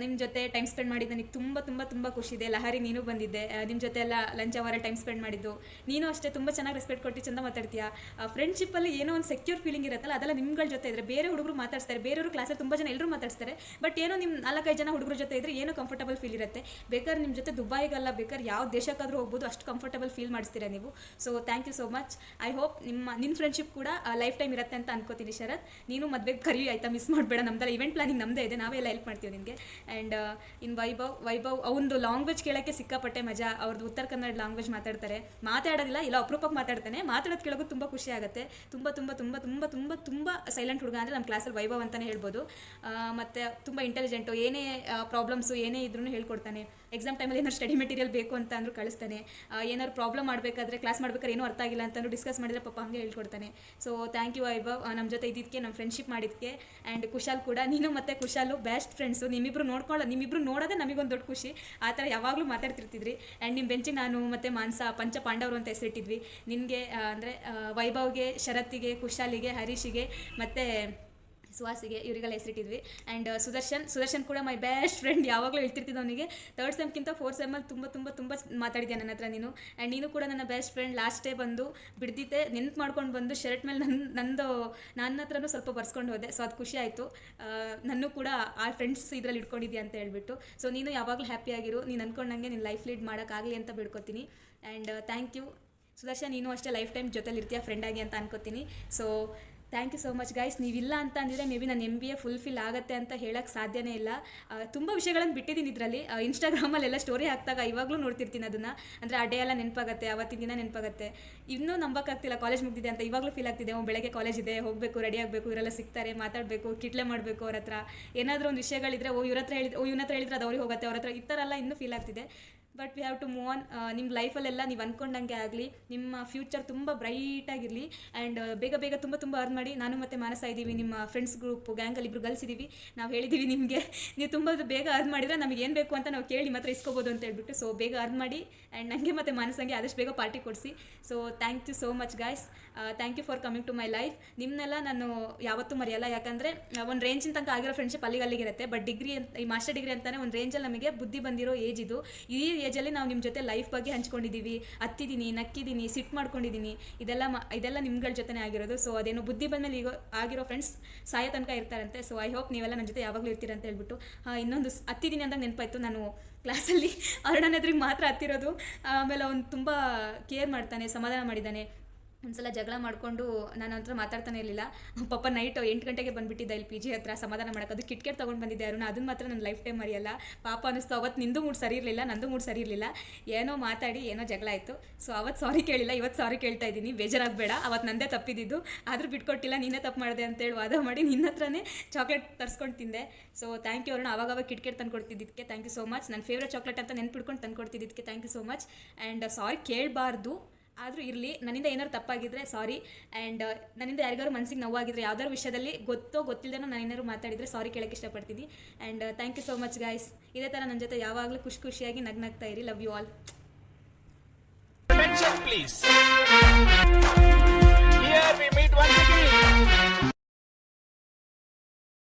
ನಿಮ್ಮ ಜೊತೆ ಟೈಮ್ ಸ್ಪೆಂಡ್ ಮಾಡಿದ್ದು ನನಗೆ ತುಂಬ ತುಂಬ ತುಂಬ ಖುಷಿ ಇದೆ. ಲಹರಿ, ನೀನು ಬಂದಿದ್ದೆ. ನಿಮ್ಮ ಜೊತೆ ಎಲ್ಲ ಲಂಚ್ ಅವರ ಟೈಮ್ ಸ್ಪೆಂಡ್ ಮಾಡಿದ್ದು. ನೀನು ಅಷ್ಟೇ ತುಂಬ ಚೆನ್ನಾಗಿ ರೆಸ್ಪೆಕ್ಟ್ ಕೊಟ್ಟು ಚೆಂದ ಮಾತಾಡ್ತೀಯಾ? ಫ್ರೆಂಡ್ಶಿಪ್ಪಲ್ಲಿ ಏನೋ ಒಂದು ಸೆಕ್ಯೂರ್ ಫೀಲಿಂಗ್ ಇರುತ್ತಲ್ಲ, ಅದೆಲ್ಲ ನಿಮ್ಗಳ ಜೊತೆ ಇದ್ದರೆ ಬೇರೆ ಹುಡುಗರು ಮಾತಾಡ್ತಾರೆ ಬೇರೆಯವರು ಕ್ಲಾಸಲ್ಲಿ ತುಂಬ ಜನ ಎಲ್ಲರೂ ಮಾತಾಡ್ತಾರೆ ಬಟ್ ಏನೋ ನಿಮ್ಮ ನಾಲ್ಕೈದು ಜನ ಹುಡುಗರ ಜೊತೆ ಇದ್ದರೆ ಏನೋ ಕಂಫರ್ಟಬಲ್ ಫೀಲ್ ಇರುತ್ತೆ. ಬೇಕಾದ್ರೆ ನಿಮ್ಮ ಜೊತೆ ದುಬೈಗಲ್ಲ, ಬೇಕಾದ್ರೆ ಯಾವ ದೇಶಕ್ಕಾದರೂ ಹೋಗ್ಬೋದು, ಅಷ್ಟು ಕಂಫರ್ಟಬಲ್ ಫೀಲ್ ಮಾಡಿಸ್ತೀರಾ ನೀವು? So thank you so much I hope ನಿಮ್ಮ ನಿನ್ನ ಫ್ರೆಂಡ್ಶಿಪ್ ಕೂಡ ಲೈಫ್ ಟೈಮ್ ಇರುತ್ತೆ ಅಂತ ಅನ್ಕೋತೀನಿ, ಶರತ್. ನೀನು ಮದುವೆಗೆ ಕರಿ ಆಯಿತಾ? ಮಿಸ್ ಮಾಡಬೇಡ, ನಮ್ದೆಲ್ಲ ಇವೆಂಟ್ ಪ್ಲಾನಿಂಗ್ ನಮ್ಮದೇ ಇದೆ. ನಾವೆಲ್ಲ ಹೆಲ್ಪ್ ಮಾಡ್ತೀವಿ ನಿನಗೆ ಆ್ಯಂಡ್ ಇನ್ ವೈಭವ್ ವೈಭವ್ ಅವನದು ಲಾಂಗ್ವೇಜ್ ಕೇಳೋಕ್ಕೆ ಸಿಕ್ಕಾಪಟ್ಟೆ ಮಜಾ. ಅವ್ರದ್ದು ಉತ್ತರ ಕನ್ನಡ ಲಾಂಗ್ವೇಜ್ ಮಾತಾಡ್ತಾರೆ. ಮಾತಾಡೋದಿಲ್ಲ, ಇಲ್ಲ ಅಪರೂಪಕ್ಕೆ ಮಾತಾಡ್ತಾನೆ. ಮಾತಾಡೋದು ಕೇಳೋಕ್ಕೂ ತುಂಬ ಖುಷಿ ಆಗುತ್ತೆ. ತುಂಬ ತುಂಬ ತುಂಬ ತುಂಬ ತುಂಬ ತುಂಬ ಸೈಲೆಂಟ್ ಹುಡುಗ ಅಂದರೆ ನಮ್ಮ ಕ್ಲಾಸಲ್ಲಿ ವೈಭವ್ ಅಂತಲೇ ಹೇಳ್ಬೋದು. ಮತ್ತೆ ತುಂಬ ಇಂಟೆಲಿಜೆಂಟು ಏನೇ ಪ್ರಾಬ್ಲಮ್ಸು ಏನೇ ಇದ್ರೂ ಹೇಳ್ಕೊಡ್ತಾನೆ. ಎಕ್ಸಾಮ್ ಟೈಮಲ್ಲಿ ಏನಾದ್ರು ಸ್ಟಡಿ ಮೆಟೀರಿಯಲ್ ಬೇಕು ಅಂತ ಅಂದರೂ ಕಳಿಸ್ತಾನೆ. ಏನಾದ್ರು ಪ್ರಾಬ್ಲಮ್ ಮಾಡಬೇಕಾದ್ರೆ ಕ್ಲಾಸ್ ಮಾಡ್ಬೇಕಾದ್ರೆ ಏನೂ ಅರ್ಥ ಆಗಿಲ್ಲ ಅಂತಂದ್ರೆ ಡಿಸ್ಕಸ್ ಮಾಡಿದ್ರೆ ಪಪ್ಪ ಹಂಗೆ ಹೇಳ್ಕೊಡ್ತಾನೆ. So thank you Vaibhav. ನಮ್ಮ ಜೊತೆ ಇದ್ದಿದ್ದಕ್ಕೆ ನಮ್ಮ ಫ್ರೆಂಡ್ಶಿಪ್ ಮಾಡಿದ್ದಕ್ಕೆ ಆ್ಯಂಡ್ ಕುಶಾಲ್ ಕೂಡ, ನೀನು ಮತ್ತು ಕುಶಾಲು ಬೆಸ್ಟ್ ಫ್ರೆಂಡ್ಸು ನಿಮ್ಮಿಬ್ರು ನೋಡ್ಕೊಳ್ಳೋ, ನಿಮ್ಮಿಬ್ರು ನೋಡೋದೇ ನಮಗೊಂದು ದೊಡ್ಡ ಖುಷಿ. ಆ ಥರ ಯಾವಾಗಲೂ ಮಾತಾಡ್ತಿರ್ತಿದ್ರಿ. ಆ್ಯಂಡ್ ನಿಮ್ಮ ಬೆಂಚಿಗೆ ನಾನು ಮತ್ತು ಮಾನ್ಸ, ಪಂಚ ಪಾಂಡವರು ಅಂತ ಹೆಸರಿಟ್ಟಿದ್ವಿ. ನಿನಗೆ ಅಂದರೆ ವೈಭವ್ಗೆ, ಶರತ್ತಿಗೆ, ಕುಶಾಲಿಗೆ, ಹರೀಶಿಗೆ, ಮತ್ತು ಸುಹಾಸಿಗೆ, ಇವರಿಗೆಲ್ಲ ಹೆಸರಿಟ್ಟಿದ್ವಿ. ಆ್ಯಂಡ್ ಸುದರ್ಶನ್ ಸುದರ್ಶನ್ ಕೂಡ ಮೈ ಬೆಸ್ಟ್ ಫ್ರೆಂಡ್ ಯಾವಾಗಲೂ ಹೇಳ್ತಿರ್ತಿದ್ದ ಅವನಿಗೆ. ತರ್ಡ್ ಸೆಮ್ಗಿಂತ ಫೋರ್ತ್ ಸೆಮ್ಮಲ್ಲಿ ತುಂಬ ತುಂಬ ತುಂಬ ಮಾತಾಡಿದ್ಯಾ ನನ್ನ ಹತ್ರ ನೀನು. ಆ್ಯಂಡ್ ನೀನು ಕೂಡ ನನ್ನ ಬೆಸ್ಟ್ ಫ್ರೆಂಡ್ ಲಾಸ್ಟ್ ಡೇ ಬಂದು ಬಿಡ್ದಿದ್ದೆ, ನೆನ್ಪು ಮಾಡ್ಕೊಂಡು ಬಂದು ಶರ್ಟ್ ಮೇಲೆ ನನ್ನ ನಂದು, ನನ್ನ ಹತ್ರನೂ ಸ್ವಲ್ಪ ಬರ್ಸ್ಕೊಂಡು ಹೋದೆ. ಸೊ ಅದು ಖುಷಿ ಆಯಿತು. ನನ್ನೂ ಕೂಡ ಆ ಫ್ರೆಂಡ್ಸ್ ಇದರಲ್ಲಿ ಇಟ್ಕೊಂಡಿದ್ಯಾ ಅಂತ ಹೇಳ್ಬಿಟ್ಟು. ಸೊ ನೀನು ಯಾವಾಗಲೂ ಹ್ಯಾಪಿಯಾಗಿರು ನೀನು ಅಂದ್ಕೊಂಡಂಗೆ ನೀನು ಲೈಫ್ ಲೀಡ್ ಮಾಡೋಕ್ಕಾಗಲಿ ಅಂತ ಬಿಡ್ಕೊತೀನಿ. ಆ್ಯಂಡ್ ಥ್ಯಾಂಕ್ ಯು ಸುದರ್ಶನ್, ನೀನು ಅಷ್ಟೇ ಲೈಫ್ ಟೈಮ್ ಜೊತೆಲಿ ಇರ್ತೀಯ ಫ್ರೆಂಡಾಗಿ ಅಂತ ಅನ್ಕೋತೀನಿ. So thank you so much guys ನೀವಿಲ್ಲ ಅಂತ ಅಂದಿದ್ರೆ ಮೇ ಬಿ ನಾನು ಎಂ ಬಿ ಎ ಫುಲ್ಫಿಲ್ ಆಗುತ್ತೆ ಅಂತ ಹೇಳಕ್ಕೆ ಸಾಧ್ಯನೇ ಇಲ್ಲ. ತುಂಬ ವಿಷಯಗಳನ್ನು ಬಿಟ್ಟಿದ್ದೀನಿ ಇದರಲ್ಲಿ. ಇನ್ಸ್ಟಾಗ್ರಾಮಲ್ಲೆಲ್ಲ ಸ್ಟೋರಿ ಹಾಕ್ದಾಗ ಇವಾಗಲೂ ನೋಡ್ತಿರ್ತೀನಿ ಅದನ್ನು. ಅಂದರೆ ಆ ಡೇ ಎಲ್ಲ ನೆನಪಾಗುತ್ತೆ, ಅವತ್ತಿನ ದಿನ ನೆನಪಾಗುತ್ತೆ. ಇನ್ನೂ ನಂಬಕ್ಕಾಗ್ತಿಲ್ಲ ಕಾಲೇಜ್ ಮುಗ್ದಿದೆ ಅಂತ ಇವಾಗಲೂ ಫೀಲ್ ಆಗ್ತಿದೆ. ಬೆಳಗ್ಗೆ ಕಾಲೇಜ್ ಇದೆ, ಹೋಗಬೇಕು ರೆಡಿ ಆಗಬೇಕು, ಇವರೆಲ್ಲ ಸಿಗ್ತಾರೆ, ಮಾತಾಡಬೇಕು ಕಿಟ್ಲೆ ಮಾಡಬೇಕು ಅವ್ರ ಹತ್ರ. ಏನಾದರೂ ಒಂದು ವಿಷಯಗಳಿದ್ರೆ, ಓ, ಇವ್ರ ಹತ್ರ ಹೇಳಿದ್ರೆ ಓ, ಇವ್ರ ಹತ್ರ ಹೇಳಿದ್ರೆ ಅದು ಅವ್ರಿಗೆ ಹೋಗುತ್ತೆ, ಅವ್ರ ಹತ್ರ ಈ ಥರ ಎಲ್ಲ ಇನ್ನೂ ಫೀಲ್ ಆಗ್ತಿದೆ. But we have to move on ನಿಮ್ಮ ಲೈಫಲ್ಲೆಲ್ಲ ನೀವು ಅಂದ್ಕೊಂಡಂಗೆ ಆಗಲಿ, ನಿಮ್ಮ ಫ್ಯೂಚರ್ ತುಂಬ ಬ್ರೈಟಾಗಿರಲಿ ಆ್ಯಂಡ್ ಬೇಗ ಬೇಗ ತುಂಬ ತುಂಬ ಅರ್ನ್ ಮಾಡಿ. ನಾನು ಮತ್ತೆ ಮಾನಸ ಇದ್ದೀವಿ, ನಿಮ್ಮ ಫ್ರೆಂಡ್ಸ್ ಗ್ರೂಪ್ ಗ್ಯಾಂಗಲ್ಲಿ ಇಬ್ಬರು ಗರ್ಲ್ಸ್ ಇದ್ದೀವಿ. ನಾವು ಹೇಳಿದ್ದೀವಿ ನಿಮಗೆ. ನೀವು ತುಂಬ ಬೇಗ ಅರ್ನ್ ಮಾಡಿದರೆ ನಮಗೆ ಏನು ಬೇಕು ಅಂತ ನಾವು ಕೇಳಿ ಮಾತ್ರ ಇಸ್ಕೋಬೋದು ಅಂತ ಹೇಳ್ಬಿಟ್ಟು ಸೊ ಬೇಗ ಅರ್ನ್ ಮಾಡಿ ಆ್ಯಂಡ್ ನನಗೆ ಮತ್ತು ಮಾನಸಂಗೆ ಆದಷ್ಟು ಬೇಗ ಪಾರ್ಟಿ ಕೊಡಿಸಿ. So thank you so much guys thank you for coming to my life ನಿಮ್ಮನ್ನೆಲ್ಲ ನಾನು ಯಾವತ್ತೂ ಮರೆಯಲ್ಲ. ಯಾಕಂದರೆ ಒಂದು ರೇಂಜಿನ ತನಕ ಆಗಿರೋ ಫ್ರೆಂಡ್ಶಿಪ್ ಅಲ್ಲಿಗೆ ಅಲ್ಲಿಗಿರುತ್ತೆ ಬಟ್ ಡಿಗ್ರಿ ಅಂತ, ಈ ಮಾಸ್ಟರ್ ಡಿಗ್ರಿ ಅಂತಲೇ ಒಂದು ರೇಂಜಲ್ಲಿ ನಮಗೆ ಬುದ್ಧಿ ಬಂದಿರೋ ಏಜ್ ಇದು. ಈ ಏಜಲ್ಲಿ ನಾವು ನಿಮ್ಮ ಜೊತೆ ಲೈಫ್ ಬಗ್ಗೆ ಹಂಚ್ಕೊಂಡಿದ್ದೀವಿ ಹತ್ತಿದ್ದೀನಿ ನಕ್ಕಿದ್ದೀನಿ ಸಿಟ್ ಮಾಡ್ಕೊಂಡಿದ್ದೀನಿ ಇದೆಲ್ಲ ಇದೆಲ್ಲ ನಿಮ್ಗಳ ಜೊತೆನೇ ಆಗಿರೋದು. ಸೊ ಅದೇನು ಬುದ್ಧಿ ಬಂದಮೇಲೆ ಈಗ, ಆಗಿರೋ ಫ್ರೆಂಡ್ಸ್ ಸಾಯೋ ತನಕ ಇರ್ತಾರಂತೆ. ಸೊ ಐ ಹೋಪ್ ನೀವೆಲ್ಲ ನನ್ನ ಜೊತೆ ಯಾವಾಗಲೂ ಇರ್ತೀರ ಅಂತ ಹೇಳ್ಬಿಟ್ಟು ಇನ್ನೊಂದು ಹತ್ತಿದ್ದೀನಿ ಅಂತ ನೆನಪಾಯ್ತು. ನಾನು ಕ್ಲಾಸಲ್ಲಿ ಅರುಣನ ಎದುರಿಗೆ ಮಾತ್ರ ಹತ್ತಿರೋದು. ಆಮೇಲೆ ಅವನು ತುಂಬ ಕೇರ್ ಮಾಡ್ತಾನೆ, ಸಮಾಧಾನ ಮಾಡಿದ್ದಾನೆ ಒಂದ್ಸಲ ಜಗಳ ಮಾಡಿಕೊಂಡು ನಾನು ಹತ್ರ ಮಾತಾಡ್ತಾನೆ ಇರಲಿಲ್ಲ. ಪಾಪ ನೈಟ್ ಎಂಟು ಗಂಟೆಗೆ ಬಂದುಬಿಟ್ಟಿದ್ದ ಇಲ್ಲಿ ಪಿ ಜಿ ಹತ್ರ ಸಮಾಧಾನ ಮಾಡೋಕೆ. ಅದು ಕಿಟ್ಕೆಟ್ ತೊಗೊಂಡು ಬಂದಿದ್ದೆ ಅರುಣ. ಅದನ್ನ ಮಾತ್ರ ನನ್ನ ಲೈಫ್ ಟೈಮ್ ಮರೆಯಲ್ಲ ಪಾಪ ಅನ್ನಿಸ್ತು ಅವತ್ತು ನಿಂದು ಮೂಡ್ ಸರಿ ಇರಲಿಲ್ಲ, ನಂದು ಮೂಡ್ ಸರಿ ಇರಲಿಲ್ಲ. ಏನೋ ಮಾತಾಡಿ, ಏನೋ ಜಗಳ ಆಯಿತು. ಸೊ ಅವತ್ತು ಸಾರಿ ಕೇಳಿಲ್ಲ ಇವತ್ತು ಸಾರಿ ಕೇಳ್ತಾ ಇದ್ದೀನಿ. ಬೇಜಾರಾಗಬೇಡ. ಅವತ್ತು ನಂದೇ ತಪ್ಪಿದ್ದು ಆದರೂ ಬಿಟ್ಕೊಟ್ಟಿಲ್ಲ, ನೀನೇ ತಪ್ಪು ಮಾಡಿದೆ ಅಂತೇಳಿ ವಾದ ಮಾಡಿ ನಿನ್ನ ಹತ್ರನೇ ಚಾಕ್ಲೇಟ್ ತರಿಸ್ಕೊಂಡು ತಿಂದೆ. So thank you Aruna. ಅವಾಗ ಕಿಟ್ಕೆಟ್ ತಂದು ಕೊಡ್ತಿದ್ದಕ್ಕೆ ಥ್ಯಾಂಕ್ ಯು ಸೋ ಮಚ್ ನನ್ನ ಫೇವ್ರೆಟ್ ಚಾಕ್ಲೇಟ್ ಅಂತ ನೆನ್ಪಿಡ್ಕೊಂಡು ತಂದು ಕೊಡ್ತಿದ್ದಕ್ಕೆ thank you so much and sorry ಕೇಳಬಾರ್ದು. ಆದರೂ ಇರಲಿ, ನನ್ನಿಂದ ಏನಾದ್ರು ತಪ್ಪಾಗಿದ್ರೆ ಸಾರಿ ಆ್ಯಂಡ್ ನನ್ನಿಂದ ಯಾರಿಗಾರು ಮನಸ್ಸಿಗೆ ನೋವಾಗಿದ್ರೆ ಯಾವ್ದಾದ್ರು ವಿಷಯದಲ್ಲಿ ಗೊತ್ತೋ ಗೊತ್ತಿಲ್ಲದೆ ನಾನು ಏನಾದ್ರು ಮಾತಾಡಿದರೆ ಸಾರಿ ಕೇಳಕ್ಕೆ ಇಷ್ಟಪಡ್ತೀನಿ. And thank you so much guys ಇದೇ ಥರ ನನ್ನ ಜೊತೆ ಯಾವಾಗಲೂ ಖುಷಿ ಖುಷಿಯಾಗಿ ನಗ್ನಾಗ್ತಾ ಇರಿ. Love you all Attention